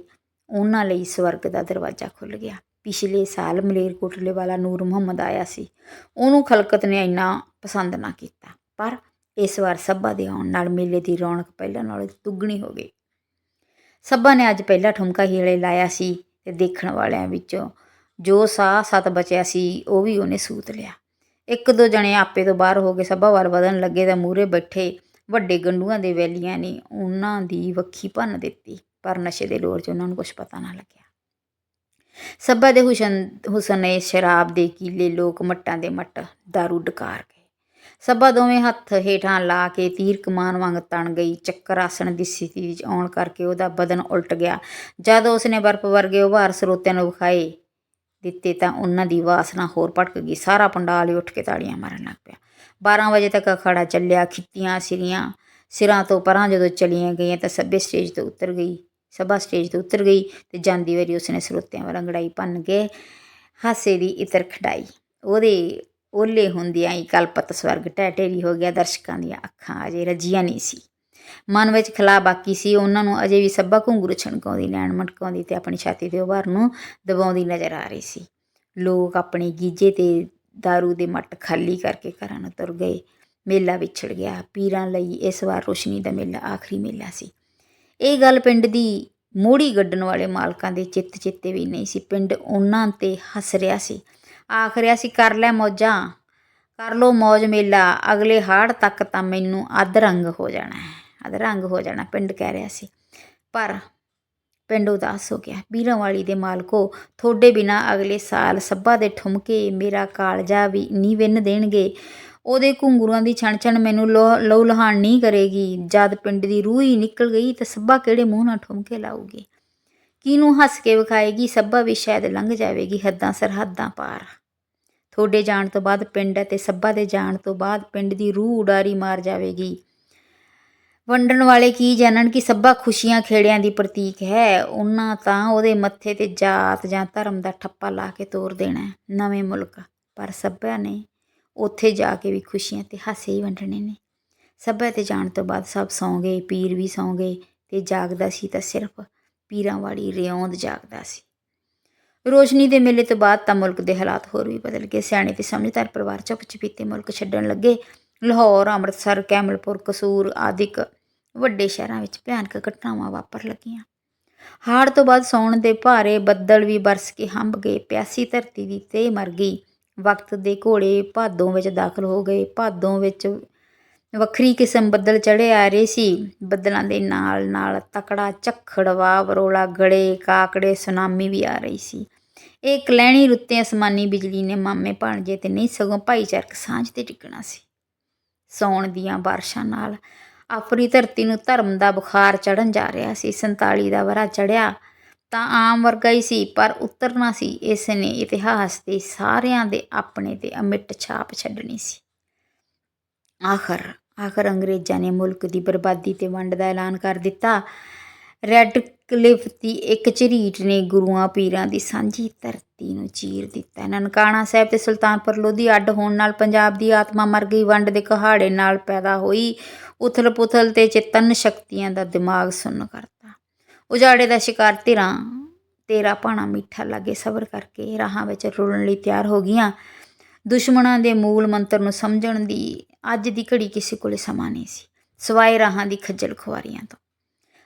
ਉਹਨਾਂ ਲਈ ਸਵਰਗ ਦਾ ਦਰਵਾਜ਼ਾ ਖੁੱਲ ਗਿਆ। ਪਿਛਲੇ ਸਾਲ ਮਲੇਰਕੋਟਲੇ ਵਾਲਾ ਨੂਰ ਮੁਹੰਮਦ ਆਇਆ ਸੀ। ਉਹਨੂੰ ਖਲਕਤ ਨੇ ਇੰਨਾ ਪਸੰਦ ਨਾ ਕੀਤਾ, ਪਰ ਇਸ ਵਾਰ ਸੱਭਾ ਦੇ ਆਉਣ ਨਾਲ ਮੇਲੇ ਦੀ ਰੌਣਕ ਪਹਿਲਾਂ ਨਾਲੋਂ ਦੁੱਗਣੀ ਹੋ ਗਈ। ਸੱਭਾ ਨੇ ਅੱਜ ਪਹਿਲਾ ਠੁਮਕਾ ਹੀਲੇ ਲਾਇਆ ਸੀ ਤੇ ਦੇਖਣ ਵਾਲਿਆਂ ਵਿੱਚੋਂ ਜੋ ਸਾਹ ਸਤ ਬਚਿਆ ਸੀ, ਉਹ ਵੀ ਉਹਨੇ ਸੂਤ ਲਿਆ। ਇੱਕ ਦੋ ਜਣੇ ਆਪੇ ਤੋਂ ਬਾਹਰ ਹੋ ਕੇ ਸੱਭਾ ਵੱਲ ਵਧਣ ਲੱਗੇ ਤਾਂ ਮੂਰੇ ਬੈਠੇ ਵੱਡੇ ਗੰਡੂਆਂ ਦੇ ਵੈਲੀਆਂ ਨੇ ਉਹਨਾਂ ਦੀ ਵੱਖੀ ਭੰਨ ਦਿੱਤੀ। ਪਰ ਨਸ਼ੇ ਦੇ ਲੋਰ 'ਚ ਉਹਨਾਂ ਨੂੰ ਕੁਝ ਪਤਾ ਨਾ ਲੱਗਿਆ। ਸੱਭਾ ਦੇ ਹੁਸਨ ਹੁਸਨ ਨੇ ਸ਼ਰਾਬ ਦੇ ਕੀਲੇ ਲੋਕ ਮੱਟਾਂ ਦੇ ਮੱਟ दारू ਡਕਾਰ ਗਏ। ਸੱਭਾ ਦੋਵੇਂ ਹੱਥ ਹੇਠਾਂ ਲਾ ਕੇ ਤੀਰ ਕਮਾਨ ਵਾਂਗ ਤਣ ਗਈ। ਚੱਕਰ ਆਸਣ ਦੀ ਸਥਿਤੀ ਵਿੱਚ ਆਉਣ ਕਰਕੇ ਉਹਦਾ ਬਦਨ ਉਲਟ ਗਿਆ। ਜਦ ਉਸਨੇ ਬਰਫ਼ ਵਰਗੇ ਉਭਾਰ ਸਰੋਤਿਆਂ ਨੂੰ ਵਿਖਾਏ ਦਿੱਤੇ ਤਾਂ ਉਹਨਾਂ ਦੀ ਵਾਸਨਾ ਹੋਰ ਭਟਕ ਗਈ। ਸਾਰਾ ਪੰਡਾਲ ਹੀ ਉੱਠ ਕੇ ਤਾੜੀਆਂ ਮਾਰਨ ਲੱਗ ਪਿਆ। 12 ਵਜੇ ਤੱਕ ਅਖਾੜਾ ਚੱਲਿਆ। ਖਿੱਤੀਆਂ ਸਿਰੀਆਂ ਸਿਰਾਂ ਤੋਂ ਪਰਾਂ ਜਦੋਂ ਚਲੀਆਂ ਗਈਆਂ ਤਾਂ ਸੱਭੇ ਸਟੇਜ ਤੋਂ ਉਤਰ ਗਈ। ਸਭਾ ਸਟੇਜ ਤੋਂ ਉਤਰ ਗਈ ਤੇ ਜਾਂਦੀ ਵਾਰੀ ਉਸਨੇ ਸਰੋਤਿਆਂ ਵੱਲ ਗੜਾਈ ਭੰਨ ਕੇ ਹਾਸੇ ਦੀ ਇਤਰ ਖਡਾਈ ਉਹਦੇ ਓਲੇ ਹੁੰਦਿਆਂ ਹੀ ਕਲਪਤ ਸਵਰਗ ਢਹਿ ਢੇਰੀ ਹੋ ਗਿਆ, ਦਰਸ਼ਕਾਂ ਦੀਆਂ ਅੱਖਾਂ ਅਜੇ ਰੱਜੀਆਂ ਨਹੀਂ ਸੀ। ਮਨ ਵਿੱਚ ਖਲਾ ਬਾਕੀ ਸੀ, ਉਹਨਾਂ ਨੂੰ ਅਜੇ ਵੀ ਸੱਭਾ ਘੁੰਗਰੂ ਛਣਕਾਉਂਦੀ, ਲੈਣ ਮਟਕਾਉਂਦੀ ਤੇ ਆਪਣੀ ਛਾਤੀ ਦੇ ਉਭਾਰ ਨੂੰ ਦਬਾਉਂਦੀ ਨਜ਼ਰ ਆ ਰਹੀ ਸੀ। ਲੋਕ ਆਪਣੇ ਗੀਜੇ ਤੇ दारू ਦੇ ਮੱਟ ਖਾਲੀ ਕਰਕੇ ਘਰਾਂ ਨੂੰ ਤੁਰ ਗਏ। ਮੇਲਾ ਵਿਛੜ ਗਿਆ। ਪੀਰਾਂ ਲਈ ਇਸ ਵਾਰ ਰੋਸ਼ਨੀ ਦਾ ਮੇਲਾ ਆਖਰੀ ਮੇਲਾ ਸੀ। ਇਹ ਗੱਲ ਪਿੰਡ ਦੀ ਮੋੜੀ ਗੱਡਣ ਵਾਲੇ ਮਾਲਕਾਂ ਦੇ ਚਿੱਤ ਚਿੱਤੇ ਵੀ ਨਹੀਂ ਸੀ। ਪਿੰਡ ਉਹਨਾਂ ਤੇ ਹੱਸ ਰਿਹਾ ਸੀ। ਆਖ ਰਿਹਾ ਸੀ, ਕਰ ਲੈ ਮੌਜਾਂ, ਕਰ ਲੋ ਮੌਜ ਮੇਲਾ, ਅਗਲੇ ਹਾੜ ਤੱਕ ਤਾਂ ਮੈਨੂੰ ਅਧਰੰਗ ਹੋ ਜਾਣਾ ਹੈ, ਅਧਰੰਗ ਹੋ ਜਾਣਾ, ਪਿੰਡ ਕਹਿ ਰਿਹਾ ਸੀ। ਪਰ ਪਿੰਡ ਉਦਾਸ ਹੋ ਗਿਆ। ਵੀਰਾਂ ਵਾਲੀ ਦੇ ਮਾਲਕੋ ਤੁਹਾਡੇ ਬਿਨਾ ਅਗਲੇ ਸਾਲ ਸੱਭਾ ਦੇ ਠੁਮਕੇ ਮੇਰਾ ਕਾਲਜਾ ਵੀ ਨਹੀਂ ਵਿੰਨ ਦੇਣਗੇ। ਉਹਦੇ ਘੁੰਗਰੂਆਂ ਦੀ ਛਣ ਛਣ ਮੈਨੂੰ ਲੋ- ਲਹੂ ਲਹਾਨ ਨਹੀਂ ਕਰੇਗੀ। ਜਦ ਪਿੰਡ ਦੀ ਰੂਹ ਹੀ ਨਿਕਲ ਗਈ ਤਾਂ ਸੱਭਾ ਕਿਹੜੇ ਮੂੰਹ ਨਾਲ ਠੁਮਕੇ ਲਾਊਗੀ? ਕਿਹਨੂੰ ਹੱਸ ਕੇ ਵਿਖਾਏਗੀ? ਸੱਭਾ ਵੀ ਸ਼ਾਇਦ ਲੰਘ ਜਾਵੇਗੀ ਹੱਦਾਂ ਸਰਹੱਦਾਂ ਪਾਰ। ਤੁਹਾਡੇ ਜਾਣ ਤੋਂ ਬਾਅਦ ਪਿੰਡ ਅਤੇ ਸੱਭਾ ਦੇ ਜਾਣ ਤੋਂ ਬਾਅਦ ਪਿੰਡ ਦੀ ਰੂਹ ਉਡਾਰੀ ਮਾਰ ਜਾਵੇਗੀ। ਵੰਡਣ ਵਾਲੇ ਕੀ ਜਾਣਨ ਕਿ ਸੱਭਾ ਖੁਸ਼ੀਆਂ ਖੇੜਿਆਂ ਦੀ ਪ੍ਰਤੀਕ ਹੈ? ਉਹਨਾਂ ਤਾਂ ਉਹਦੇ ਮੱਥੇ ਤੇ ਜਾਤ ਜਾਂ ਧਰਮ ਦਾ ਠੱਪਾ ਲਾ ਕੇ ਤੋਰ ਦੇਣਾ ਨਵੇਂ ਮੁਲਕ। ਪਰ ਸੱਭਾ ਨੇ ਉੱਥੇ ਜਾ ਕੇ ਵੀ ਖੁਸ਼ੀਆਂ ਅਤੇ ਹਾਸੇ ਹੀ ਵੰਡਣੇ ਨੇ। ਸੱਭਾ ਤੇ ਜਾਣ ਤੋਂ ਬਾਅਦ ਸਭ ਸੌਂ ਗਏ, ਪੀਰ ਵੀ ਸੌਂ ਗਏ ਤੇ ਜਾਗਦਾ ਸੀ ਤਾਂ ਸਿਰਫ ਪੀਰਾਂ ਵਾਲੀ ਰਿਉਂਦ ਜਾਗਦਾ ਸੀ। ਰੋਸ਼ਨੀ ਦੇ ਮੇਲੇ ਤੋਂ ਬਾਅਦ ਤਾਂ ਮੁਲਕ ਦੇ ਹਾਲਾਤ ਹੋਰ ਵੀ ਬਦਲ ਗਏ। ਸਿਆਣੇ ਤੇ ਸਮਝਦਾਰ ਪਰਿਵਾਰ ਚੁੱਪ ਚਪੀਤੇ ਮੁਲਕ ਛੱਡਣ ਲੱਗੇ। ਲਾਹੌਰ, ਅੰਮ੍ਰਿਤਸਰ, ਕੈਮਲਪੁਰ, ਕਸੂਰ ਆਦਿਕ ਵੱਡੇ ਸ਼ਹਿਰਾਂ ਵਿੱਚ ਭਿਆਨਕ ਘਟਨਾਵਾਂ ਵਾਪਰ ਲੱਗੀਆਂ। ਹਾੜ ਤੋਂ ਬਾਅਦ ਸੌਣ ਦੇ ਭਾਰੇ ਬੱਦਲ ਵੀ ਬਰਸ ਕੇ ਹੰਭ ਗਏ। ਪਿਆਸੀ ਧਰਤੀ ਦੀ ਤੇ ਮਰ ਗਈ। ਵਕਤ ਦੇ ਘੋੜੇ ਭਾਦੋਂ ਵਿੱਚ ਦਾਖਲ ਹੋ ਗਏ। ਭਾਦੋਂ ਵਿੱਚ ਵੱਖਰੀ ਕਿਸਮ ਬੱਦਲ ਚੜੇ ਆ ਰਹੇ ਸੀ। ਬੱਦਲਾਂ ਦੇ ਨਾਲ ਨਾਲ ਤਕੜਾ ਝੱਖੜ ਵਾਵਰੋਲਾ ਗੜੇ, ਕਾਕੜੇ, ਸੁਨਾਮੀ ਵੀ ਆ ਰਹੀ ਸੀ। ਇਹ ਕਲੈਣੀ ਰੁੱਤੇ ਅਸਮਾਨੀ ਬਿਜਲੀ ਨੇ ਮਾਮੇ ਭਾਣਜੇ ਤੇ ਨਹੀਂ ਸਗੋਂ ਭਾਈਚਾਰਕ ਸਾਂਝ ਤੇ ਟਿਕਣਾ ਸੀ। ਸੌਣ ਦੀਆਂ ਬਾਰਿਸ਼ਾਂ ਨਾਲ ਆਪਣੀ ਧਰਤੀ ਨੂੰ ਧਰਮ ਦਾ ਬੁਖਾਰ ਚੜਨ ਜਾ ਰਿਹਾ ਸੀ। 47 ਦਾ ਵਰਾ ਚੜਿਆ ਤਾਂ ਆਮ ਵਰਗਾ ਹੀ ਸੀ, ਪਰ ਉਤਰਨਾ ਸੀ ਇਸ ਨੇ ਇਤਿਹਾਸ ਦੇ ਸਾਰਿਆਂ ਦੇ ਆਪਣੇ ਤੇ ਅਮਿੱਟ ਛਾਪ ਛੱਡਣੀ ਸੀ। ਆਖਰ ਆਖਰ ਅੰਗਰੇਜ਼ਾਂ ਨੇ ਮੁਲਕ ਦੀ ਬਰਬਾਦੀ ਤੇ ਵੰਡ ਦਾ ਐਲਾਨ ਕਰ ਦਿੱਤਾ। ਰੈੱਡ ਕਲਿਫ ਦੀ ਇੱਕ ਝਰੀਟ ਨੇ ਗੁਰੂਆਂ ਪੀਰਾਂ ਦੀ ਸਾਂਝੀ ਧਰਤੀ ਨੂੰ ਚੀਰ ਦਿੱਤਾ। ਨਨਕਾਣਾ ਸਾਹਿਬ ਤੇ ਸੁਲਤਾਨਪੁਰ ਲੋਧੀ ਅੱਡ ਹੋਣ ਨਾਲ ਪੰਜਾਬ ਦੀ ਆਤਮਾ ਮਰ ਗਈ। ਵੰਡ ਦੇ ਕਹਾੜੇ ਨਾਲ ਪੈਦਾ ਹੋਈ ਉਥਲ ਪੁਥਲ ਤੇ ਚੇਤਨ ਸ਼ਕਤੀਆਂ ਦਾ ਦਿਮਾਗ ਸੁੰਨ ਕਰਤਾ। ਉਜਾੜੇ ਦਾ ਸ਼ਿਕਾਰ ਧਿਰਾਂ, ਤੇਰਾ ਭਾਣਾ ਮਿੱਠਾ ਲਾਗੇ ਸਬਰ ਕਰਕੇ ਰਾਹਾਂ ਵਿੱਚ ਰੁਲਣ ਲਈ ਤਿਆਰ ਹੋ ਗਈਆਂ। ਦੁਸ਼ਮਣਾਂ ਦੇ ਮੂਲ ਮੰਤਰ ਨੂੰ ਸਮਝਣ ਦੀ ਅੱਜ ਦੀ ਘੜੀ ਕਿਸੇ ਕੋਲੇ ਸਮਾਂ ਨਹੀਂ ਸੀ। ਸਵਾਏ ਰਾਹਾਂ ਦੀ ਖੱਜਲ ਖੁਆਰੀਆਂ ਤੋਂ।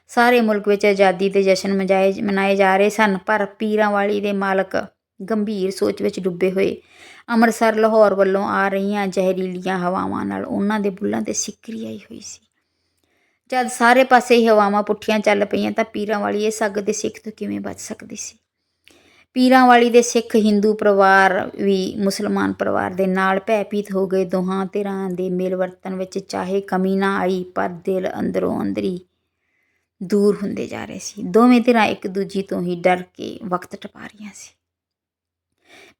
ਸਾਰੇ ਮੁਲਕ ਵਿੱਚ ਆਜ਼ਾਦੀ ਦੇ ਜਸ਼ਨ ਮਜਾਏ, ਮਨਾਏ ਜਾ ਰਹੇ ਸਨ, ਪਰ ਪੀਰਾਂ ਵਾਲੀ ਦੇ ਮਾਲਕ ਗੰਭੀਰ ਸੋਚ ਵਿੱਚ ਡੁੱਬੇ ਹੋਏ। ਅੰਮ੍ਰਿਤਸਰ, ਲਾਹੌਰ ਵੱਲੋਂ ਆ ਰਹੀਆਂ ਜ਼ਹਿਰੀਲੀਆਂ ਹਵਾਵਾਂ ਨਾਲ ਉਹਨਾਂ ਦੇ ਬੁੱਲਾਂ ਤੇ ਸਿੱਕਰੀ ਆਈ ਹੋਈ ਸੀ। ਜਦ ਸਾਰੇ ਪਾਸੇ ਹੀ ਹਵਾਵਾਂ ਪੁੱਠੀਆਂ ਚੱਲ ਪਈਆਂ ਤਾਂ ਪੀਰਾਂ ਵਾਲੀ ਇਸ ਅੱਗ ਦੇ ਸਿੱਖ ਤੋਂ ਕਿਵੇਂ ਬਚ ਸਕਦੀ ਸੀ? ਪੀਰਾਂ ਵਾਲੀ ਦੇ ਸਿੱਖ ਹਿੰਦੂ ਪਰਿਵਾਰ ਵੀ ਮੁਸਲਮਾਨ ਪਰਿਵਾਰ ਦੇ ਨਾਲ ਭੈਭੀਤ ਹੋ ਗਏ। ਦੋਹਾਂ ਧਿਰਾਂ ਦੇ ਮੇਲ ਵਰਤਨ ਵਿੱਚ ਚਾਹੇ ਕਮੀ ਨਾ ਆਈ, ਪਰ ਦਿਲ ਅੰਦਰੋਂ ਅੰਦਰੀ ਦੂਰ ਹੁੰਦੇ ਜਾ ਰਹੇ ਸੀ। ਦੋਵੇਂ ਧਿਰਾਂ ਇੱਕ ਦੂਜੀ ਤੋਂ ਹੀ ਡਰ ਕੇ ਵਕਤ ਟਪਾ ਰਹੀਆਂ ਸੀ।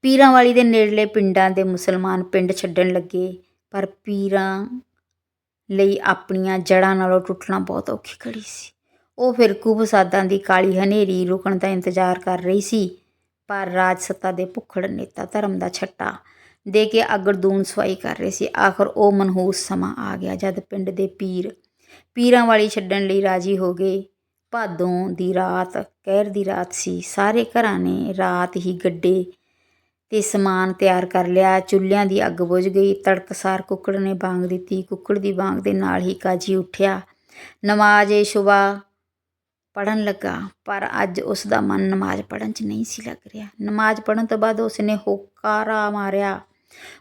ਪੀਰਾਂ ਵਾਲੀ ਦੇ ਨੇੜਲੇ ਪਿੰਡਾਂ ਦੇ ਮੁਸਲਮਾਨ ਪਿੰਡ ਛੱਡਣ ਲੱਗੇ, ਪਰ ਪੀਰਾਂ ਲਈ ਆਪਣੀਆਂ ਜੜ੍ਹਾਂ ਨਾਲੋਂ ਟੁੱਟਣਾ ਬਹੁਤ ਔਖੀ ਖੜੀ ਸੀ। ਉਹ ਫਿਰ ਫਸਾਦਾਂ ਦੀ ਕਾਲੀ ਹਨੇਰੀ ਰੁਕਣ ਦਾ ਇੰਤਜ਼ਾਰ ਕਰ ਰਹੀ ਸੀ, ਪਰ ਰਾਜ ਸੱਤਾ ਦੇ ਭੁੱਖੜ ਨੇਤਾ ਧਰਮ ਦਾ ਛੱਟਾ ਦੇ ਕੇ ਅਗਰਦੂਨ ਸਵਾਈ ਕਰ ਰਹੇ ਸੀ। ਆਖਰ ਉਹ ਮਨਹੂਸ ਸਮਾਂ ਆ ਗਿਆ ਜਦ ਪਿੰਡ ਦੇ ਪੀਰ, ਪੀਰਾਂ ਵਾਲੀ ਛੱਡਣ ਲਈ ਰਾਜੀ ਹੋ ਗਏ। ਭਾਦੋਂ ਦੀ ਰਾਤ, ਕਹਿਰ ਦੀ ਰਾਤ ਸੀ। ਸਾਰੇ ਘਰਾਂ ਨੇ ਰਾਤ ਹੀ ਗੱਡੇ ਤੇ ਸਮਾਨ ਤਿਆਰ ਕਰ ਲਿਆ। ਚੁੱਲ੍ਹਿਆਂ ਦੀ ਅੱਗ ਬੁਝ ਗਈ। ਤੜਕਸਾਰ ਕੁੱਕੜ ਨੇ ਬਾਂਗ ਦਿੱਤੀ। ਕੁੱਕੜ ਦੀ ਬਾਂਗ ਦੇ ਨਾਲ ਹੀ ਕਾਜੀ ਉੱਠਿਆ। ਨਮਾਜ਼ ਏ ਸ਼ੁਬਾ ਪੜਨ ਲੱਗਾ, ਪਰ ਅੱਜ ਉਸ ਦਾ ਮਨ ਨਮਾਜ਼ ਪੜਨ 'ਚ ਨਹੀਂ ਸੀ ਲੱਗ ਰਿਹਾ। ਨਮਾਜ਼ ਪੜਨ ਤੋਂ ਬਾਅਦ ਉਸ ਨੇ ਹੋਕਾਰਾ ਮਾਰਿਆ।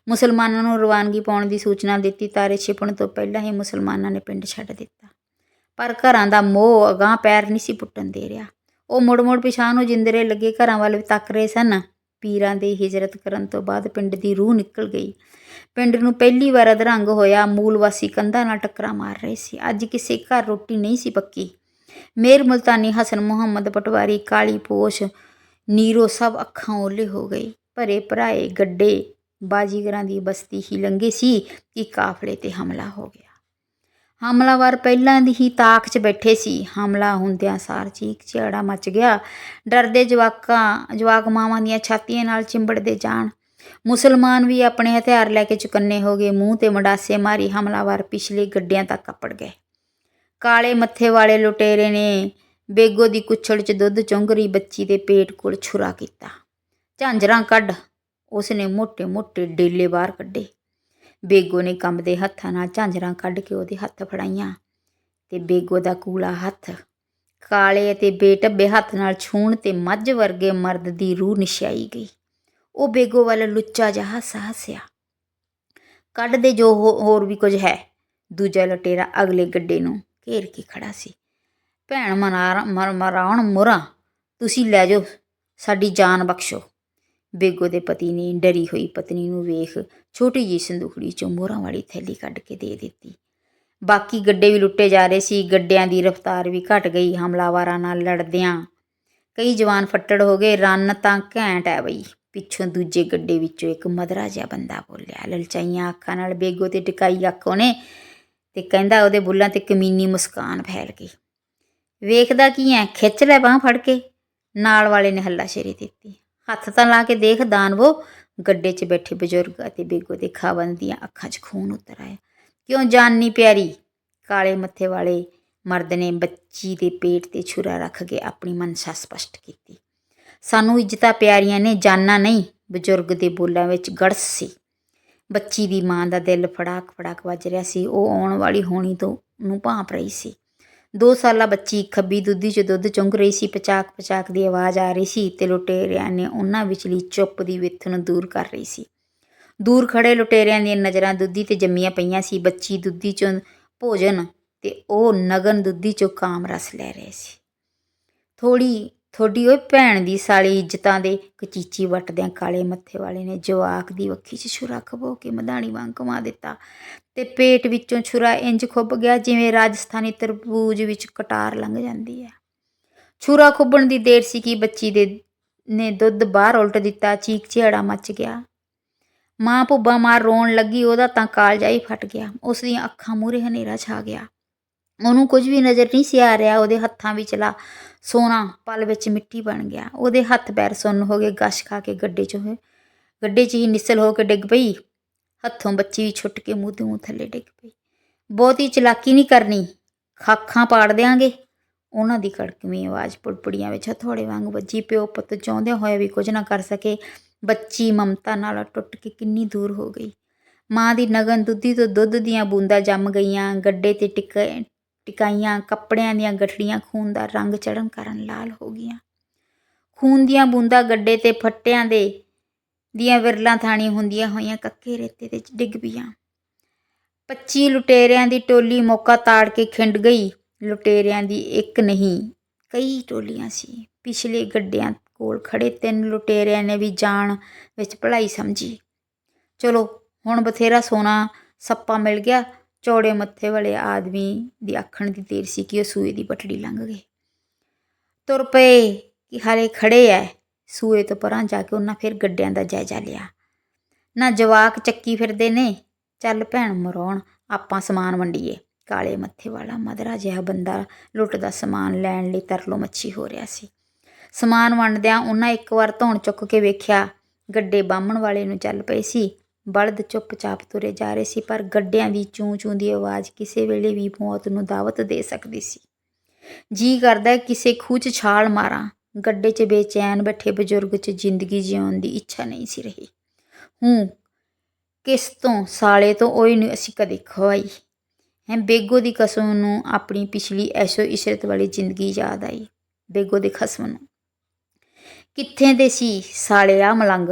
ਮੁਸਲਮਾਨਾਂ ਨੂੰ ਰਵਾਨਗੀ ਪਾਉਣ ਦੀ ਸੂਚਨਾ ਦਿੱਤੀ। ਤਾਰੇ ਛਿਪਣ ਤੋਂ ਪਹਿਲਾਂ ਹੀ ਮੁਸਲਮਾਨਾਂ ਨੇ ਪਿੰਡ ਛੱਡ ਦਿੱਤਾ। ਪਰ ਘਰਾਂ ਦਾ ਮੋਹ ਅਗਾਂਹ ਪੈਰ ਨਹੀਂ ਸੀ ਪੁੱਟਣ ਦੇ ਰਿਹਾ। ਉਹ ਮੁੜ-ਮੁੜ ਪਿਛਾਂ ਨੂੰ ਜਿੰਦਰੇ ਲੱਗੇ ਘਰਾਂ ਵੱਲ ਤੱਕ ਰਹੇ ਸਨ। ਪੀਰਾਂ ਦੇ ਹਿਜਰਤ ਕਰਨ ਤੋਂ ਬਾਅਦ ਪਿੰਡ ਦੀ ਰੂਹ ਨਿਕਲ ਗਈ। ਪਿੰਡ ਨੂੰ ਪਹਿਲੀ ਵਾਰ ਅਧਰੰਗ ਹੋਇਆ, ਮੂਲ ਵਾਸੀ ਕੰਧਾਂ ਨਾਲ ਟੱਕਰਾਂ ਮਾਰ ਰਹੇ ਸੀ। ਅੱਜ ਕਿਸੇ ਘਰ ਰੋਟੀ ਨਹੀਂ ਸੀ ਪੱਕੀ। ਮੇਰ ਮੁਲਤਾਨੀ ਹਸਨ ਮੁਹੰਮਦ ਪਟਵਾਰੀ, ਕਾਲੀ ਪੋਸ਼, ਨੀਰੋ ਸਭ ਅੱਖਾਂ ਓਲੇ ਹੋ ਗਏ। ਭਰੇ ਭਰਾਏ, ਗੱਡੇ, ਬਾਜੀਗਰਾਂ ਦੀ ਬਸਤੀ ਹੀ ਲੰਘੇ ਸੀ ਕਿ ਕਾਫਲੇ ਤੇ ਹਮਲਾ ਹੋ ਗਿਆ। ਹਮਲਾਵਰ ਪਹਿਲਾਂ ਦੀ ਹੀ ਤਾਕ 'ਚ ਬੈਠੇ ਸੀ। ਹਮਲਾ ਹੁੰਦਿਆਂ ਸਾਰ ਚੀਕ ਚਿਹਾੜਾ ਮਚ ਗਿਆ। ਡਰਦੇ ਜਵਾਕਾਂ, ਜਵਾਕ ਮਾਵਾਂ ਦੀਆਂ ਛਾਤੀਆਂ ਨਾਲ ਚਿੰਬੜਦੇ ਜਾਣ। ਮੁਸਲਮਾਨ ਵੀ ਆਪਣੇ ਹਥਿਆਰ ਲੈ ਕੇ ਚੁਕੰਨੇ ਹੋ ਗਏ। ਮੂੰਹ ਤੇ ਮਡਾਸੇ ਮਾਰੀ ਹਮਲਾਵਰ ਪਿਛਲੇ ਗੱਡਿਆਂ ਤੱਕ ਕੱਪੜ ਗਏ। ਕਾਲੇ ਮੱਥੇ ਵਾਲੇ ਲੁਟੇਰੇ ਨੇ ਬੇਗੋ ਦੀ ਕੁੱਛੜ 'ਚ ਦੁੱਧ ਚੁੰਗ ਰਹੀ ਬੱਚੀ ਦੇ ਪੇਟ ਕੋਲ ਛੁਰਾ ਕੀਤਾ। ਝਾਂਜਰਾਂ ਕੱਢ ਉਸ ਨੇ ਮੋٹے-ਮੋٹے ਡੇਲੇ ਬਾਹਰ ਕੱਢੇ। ਬੇਗੋ ਨੇ ਕੰਬਦੇ ਹੱਥਾਂ ਨਾਲ ਝਾਂਜਰਾਂ ਕੱਢ ਕੇ ਉਹਦੇ ਹੱਥ ਫੜਾਈਆਂ ਤੇ ਬੇਗੋ ਦਾ ਕੂਲਾ ਹੱਥ ਕਾਲੇ ਅਤੇ ਬੇਟੱਬੇ ਹੱਥ ਨਾਲ ਛੂਣ ਤੇ ਮੱਝ ਵਰਗੇ ਮਰਦ ਦੀ ਰੂਹ ਨਿਸ਼ਾਈ ਗਈ। ਉਹ ਬੇਗੋ ਵੱਲ ਲੁੱਚਾ ਜਿਹਾ ਹਾਸਾ ਹੱਸਿਆ ਕੱਢ ਦੇ ਜੋ ਹੋ- ਹੋਰ ਵੀ ਕੁਝ ਹੈ। ਦੂਜਾ ਲਟੇਰਾ ਅਗਲੇ ਗੱਡੇ ਨੂੰ ਘੇਰ ਕੇ ਖੜਾ ਸੀ। ਭੈਣ ਮਨਾਰ, ਮਰ, ਮਰਾਉਣ ਮੁਰਾ, ਤੁਸੀਂ ਲੈ ਜਾਓ, ਸਾਡੀ ਜਾਨ ਬਖਸ਼ੋ। ਬੇਗੋ ਦੇ ਪਤੀ ਨੇ ਡਰੀ ਹੋਈ ਪਤਨੀ ਨੂੰ ਵੇਖ ਛੋਟੀ ਜੀ ਸੰਦੂਖੜੀ ਚੋਂ ਮੋਹਰਾਂ ਵਾਲੀ ਥੈਲੀ ਕੱਢ ਕੇ ਦੇ ਦਿੱਤੀ। ਬਾਕੀ ਗੱਡੇ ਵੀ ਲੁੱਟੇ ਜਾ ਰਹੇ ਸੀ, ਗੱਡਿਆਂ ਦੀ ਰਫ਼ਤਾਰ ਵੀ ਘਟ ਗਈ, ਹਮਲਾਵਰਾਂ ਨਾਲ ਲੜਦਿਆਂ। ਕਈ ਜਵਾਨ ਫੱਟੜ ਹੋ ਗਏ, ਰੰਨ ਤਾਂ ਘੈਂਟ ਹੈ ਬਈ। ਪਿੱਛੋਂ ਦੂਜੇ ਗੱਡੇ ਵਿੱਚੋਂ ਇੱਕ ਮਦਰਾ ਜਿਹਾ ਬੰਦਾ ਬੋਲਿਆ, ਲਲਚਾਈਆਂ ਅੱਖਾਂ ਨਾਲ ਬੇਗੋ ਤੇ ਟਿਕਾਈ ਅੱਖ ਉਹਨੇ ਤੇ ਕਹਿੰਦਾ ਉਹਦੇ ਬੁੱਲਾਂ ਤੇ ਕਮੀਨੀ ਮੁਸਕਾਨ ਫੈਲ ਗਈ। ਵੇਖਦਾ ਕੀ ਐ? ਖਿੱਚ ਲੈ ਬਾਹ ਫੜ ਕੇ। ਨਾਲ ਵਾਲੇ ਨੇ ਹੱਲਾਸ਼ੇਰੀ ਦਿੱਤੀ। ਹੱਥ ਤਾਂ ਲਾ ਕੇ ਦੇਖ ਦਾਨਵੋ। ਗੱਡੇ 'ਚ ਬੈਠੇ ਬਜ਼ੁਰਗ ਅਤੇ ਬੇਗੋ ਦੇ ਖਾਵਨ ਦੀਆਂ ਅੱਖਾਂ 'ਚ ਖੂਨ ਉਤਰ ਆਇਆ। ਕਿਉਂ ਜਾਨਨੀ ਪਿਆਰੀ? ਕਾਲੇ ਮੱਥੇ ਵਾਲੇ ਮਰਦ ਨੇ ਬੱਚੀ ਦੇ ਪੇਟ ਤੇ ਛੁਰਾ ਰੱਖ ਕੇ ਆਪਣੀ ਮਨਸ਼ਾ ਸਪਸ਼ਟ ਕੀਤੀ। ਸਾਨੂੰ ਇੱਜ਼ਤਾਂ ਪਿਆਰੀਆਂ ਨੇ, ਜਾਨਾਂ ਨਹੀਂ? ਬਜ਼ੁਰਗ ਦੇ ਬੋਲਾਂ ਵਿੱਚ ਗੜਸ ਸੀ। ਬੱਚੀ ਦੀ ਮਾਂ ਦਾ ਦਿਲ ਫੜਾਕ ਫੜਾਕ ਵੱਜ ਰਿਹਾ ਸੀ। ਉਹ ਆਉਣ ਵਾਲੀ ਹੋਣੀ ਤੋਂ ਨੂੰ ਭਾਂਪ ਰਹੀ ਸੀ। ਦੋ ਸਾਲਾ ਬੱਚੀ ਖੱਬੀ ਦੁੱਧੀ 'ਚ ਦੁੱਧ ਚੁੰਘ ਰਹੀ ਸੀ, ਪਚਾਕ ਪਚਾਕ ਦੀ ਆਵਾਜ਼ ਆ ਰਹੀ ਸੀ ਤੇ ਲੁਟੇਰਿਆਂ ਨੇ ਉਹਨਾਂ ਵਿਚਲੀ ਚੁੱਪ ਦੀ ਵਿੱਥ ਨੂੰ ਦੂਰ ਕਰ ਰਹੀ ਸੀ। ਦੂਰ ਖੜੇ ਲੁਟੇਰਿਆਂ ਦੀਆਂ ਨਜ਼ਰਾਂ ਦੁੱਧੀ ਤੇ ਜੰਮੀਆਂ ਪਈਆਂ ਸੀ। ਬੱਚੀ ਦੁੱਧੀ 'ਚੋਂ ਭੋਜਨ ਤੇ ਉਹ ਨਗਨ ਦੁੱਧੀ 'ਚੋਂ ਕਾਮ ਰਸ ਲੈ ਰਹੇ ਸੀ। ਥੋੜੀ ਤੁਹਾਡੀ ਓਏ ਭੈਣ ਦੀ ਸਾਲੀ ਇੱਜ਼ਤਾਂ ਦੇ ਕਚੀਚੀ ਵੱਟਦਿਆਂ ਕਾਲੇ ਮੱਥੇ ਵਾਲੇ ਨੇ ਜਵਾਕ ਦੀ ਵੱਖੀ 'ਚ ਛੁਰਾ ਖਬੋ ਕੇ ਮਧਾਣੀ ਵਾਂਗ ਕਮਾ ਦਿੱਤਾ ਤੇ ਪੇਟ ਵਿੱਚੋਂ ਛੁਰਾ ਇੰਜ ਖੁੱਭ ਗਿਆ ਜਿਵੇਂ ਰਾਜਸਥਾਨੀ ਤਰਬੂਜ ਵਿੱਚ ਕਟਾਰ ਲੰਘ ਜਾਂਦੀ ਹੈ। ਛੁਰਾ ਖੁੱਬਣ ਦੀ ਦੇਰ ਸੀ ਕਿ ਬੱਚੀ ਦੇ, ਨੇ ਦੁੱਧ ਬਾਹਰ ਉਲਟ ਦਿੱਤਾ, ਚੀਕ ਚਿਹੜਾ ਮੱਚ ਗਿਆ। ਮਾਂ ਭੁੱਬਾ ਮਾਰ ਰੋਣ ਲੱਗੀ, ਉਹਦਾ ਤਾਂ ਕਾਲਜਾ ਹੀ ਫਟ ਗਿਆ। ਉਸ ਦੀਆਂ ਅੱਖਾਂ ਮੂਹਰੇ ਹਨੇਰਾ ਛਾ ਗਿਆ। ਉਹਨੂੰ ਕੁਝ ਵੀ ਨਜ਼ਰ ਨਹੀਂ ਸੀ ਆ ਰਿਹਾ, ਉਹਦੇ ਹੱਥਾਂ ਵਿੱਚ ਲਾ ਸੋਨਾ ਪਲ ਵਿੱਚ ਮਿੱਟੀ ਬਣ ਗਿਆ। ਉਹਦੇ ਹੱਥ ਪੈਰ ਸੁੰਨ ਹੋ ਗਏ, ਗਸ਼ ਖਾ ਕੇ ਗੱਡੇ 'ਚ ਹੋਏ। ਗੱਡੇ 'ਚ ਹੀ ਨਿਸਲ ਹੋ ਕੇ ਡਿੱਗ ਪਈ। ਹੱਥੋਂ ਬੱਚੀ ਵੀ ਛੁੱਟ ਕੇ ਮੂੰਹ ਤੇ ਮੂੰਹ ਥੱਲੇ ਡਿੱਗ ਪਈ। ਬਹੁਤੀ ਚਲਾਕੀ ਨਹੀਂ ਕਰਨੀ। ਖਾਖਾਂ ਪਾੜ ਦਿਆਂਗੇ। ਉਹਨਾਂ ਦੀ ਕੜਕਵੀਂ ਆਵਾਜ਼ ਪੁੜਪੜੀਆਂ ਵਿੱਚ ਹਥੌੜੇ ਵਾਂਗ ਵੱਜੀ। ਪਿਓ ਪੁੱਤ ਚਾਹੁੰਦੇ ਹੋਏ ਵੀ ਕੁਝ ਨਾ ਕਰ ਸਕੇ। ਬੱਚੀ ਮਮਤਾ ਨਾਲ ਟੁੱਟ ਕੇ ਕਿੰਨੀ ਦੂਰ ਹੋ ਗਈ। ਮਾਂ ਦੀ ਨਗਨ ਦੁੱਧੀ ਤੋਂ ਦੁੱਧ ਦੀਆਂ ਬੂੰਦਾਂ ਜੰਮ ਗਈਆਂ। ਗੱਡੇ ਤੇ ਟਿਕ ਟਿਕਾਈਆਂ, ਕੱਪੜਿਆਂ ਦੀਆਂ ਗਠੜੀਆਂ ਖੂਨ ਦਾ ਰੰਗ ਚੜਨ ਕਾਰਨ ਲਾਲ ਹੋ ਗਈਆਂ। ਖੂਨ ਦੀਆਂ ਬੂੰਦਾਂ ਗੱਡੇ ਤੇ ਫੱਟਿਆਂ ਦੇ ਦੀਆਂ ਵਿਰਲਾਂ ਥਾਣੀ ਹੁੰਦੀਆਂ ਹੋਈਆਂ, ਕੱਕੇ ਰੇਤੇ ਤੇ ਡਿੱਗ ਪਈਆਂ। 25 ਲੁਟੇਰਿਆਂ ਦੀ ਟੋਲੀ ਮੌਕਾ ਤਾੜ ਕੇ ਖਿੰਡ ਗਈ। ਲੁਟੇਰਿਆਂ ਦੀ ਇੱਕ ਨਹੀਂ, ਕਈ ਟੋਲੀਆਂ ਸੀ। ਪਿਛਲੇ ਗੱਡਿਆਂ ਕੋਲ ਖੜੇ ਤਿੰਨ ਲੁਟੇਰਿਆਂ ਨੇ ਵੀ ਜਾਣ ਵਿੱਚ ਭਲਾਈ ਸਮਝੀ। ਚਲੋ, ਹੁਣ ਬਥੇਰਾ ਸੋਨਾ ਸੱਪਾ ਮਿਲ ਗਿਆ। ਚੌੜੇ ਮੱਥੇ ਵਾਲੇ ਆਦਮੀ ਦੀ ਆਖਣ ਦੀ ਦੇਰ ਸੀ ਕਿ ਉਹ ਸੂਏ ਦੀ ਪਟੜੀ ਲੰਘ ਗਏ। ਤੁਰ ਪਏ ਕਿ ਹਾਲੇ ਖੜੇ ਐ। ਸੂਏ ਤੋਂ ਪਰਾਂ ਜਾ ਕੇ ਉਹਨਾਂ ਫਿਰ ਗੱਡਿਆਂ ਦਾ ਜਾਇਜ਼ਾ ਲਿਆ। ਨਾ ਜਵਾਕ ਚੱਕੀ ਫਿਰਦੇ ਨੇ। ਚੱਲ ਭੈਣ ਮਰਾਉਣ ਆਪਾਂ ਸਮਾਨ ਵੰਡੀਏ। ਕਾਲੇ ਮੱਥੇ ਵਾਲਾ ਮਦਰਾ ਜਿਹਾ ਬੰਦਾ ਲੁੱਟ ਦਾ ਸਮਾਨ ਲੈਣ ਲਈ ਤਰਲੋ ਮੱਛੀ ਹੋ ਰਿਹਾ ਸੀ। ਸਮਾਨ ਵੰਡਦਿਆਂ ਉਹਨਾਂ ਇੱਕ ਵਾਰ ਧੌਣ ਚੁੱਕ ਕੇ ਵੇਖਿਆ, ਗੱਡੇ ਬਾਹਮਣ ਵਾਲੇ ਨੂੰ ਚੱਲ ਪਏ ਸੀ। ਬਲਦ ਚੁੱਪਚਾਪ ਤੁਰੇ ਜਾ ਰਹੇ ਸੀ, ਪਰ ਗੱਡਿਆਂ ਦੀ ਚੂੰ ਚੂੰ ਦੀ ਆਵਾਜ਼ ਕਿਸੇ ਵੇਲੇ ਵੀ ਮੌਤ ਨੂੰ ਦਾਵਤ ਦੇ ਸਕਦੀ ਸੀ। ਜੀ ਕਰਦਾ ਕਿਸੇ ਖੂਹ 'ਚ ਛਾਲ ਮਾਰਾਂ। ਗੱਡੇ 'ਚ ਬੇਚੈਨ ਬੈਠੇ ਬਜ਼ੁਰਗ 'ਚ ਜ਼ਿੰਦਗੀ ਜਿਉਣ ਦੀ ਇੱਛਾ ਨਹੀਂ ਸੀ ਰਹੀ। ਹੂੰ, ਕਿਸ ਤੋਂ? ਸਾਲੇ ਤੋਂ? ਓਏ ਨਹੀਂ ਅਸੀਂ ਕਦੇ ਖਵਾਈ। ਹੈ, ਬੇਗੋ ਦੀ ਕਸਮ ਨੂੰ ਆਪਣੀ ਪਿਛਲੀ ਐਸ਼ੋ ਇਸ਼ਰਤ ਵਾਲੀ ਜ਼ਿੰਦਗੀ ਯਾਦ ਆਈ। ਬੇਗੋ ਦੇ ਖਸਮ ਨੂੰ। ਕਿੱਥੇ ਦੇ ਸੀ ਸਾਲੇ ਆ ਮਲੰਗ?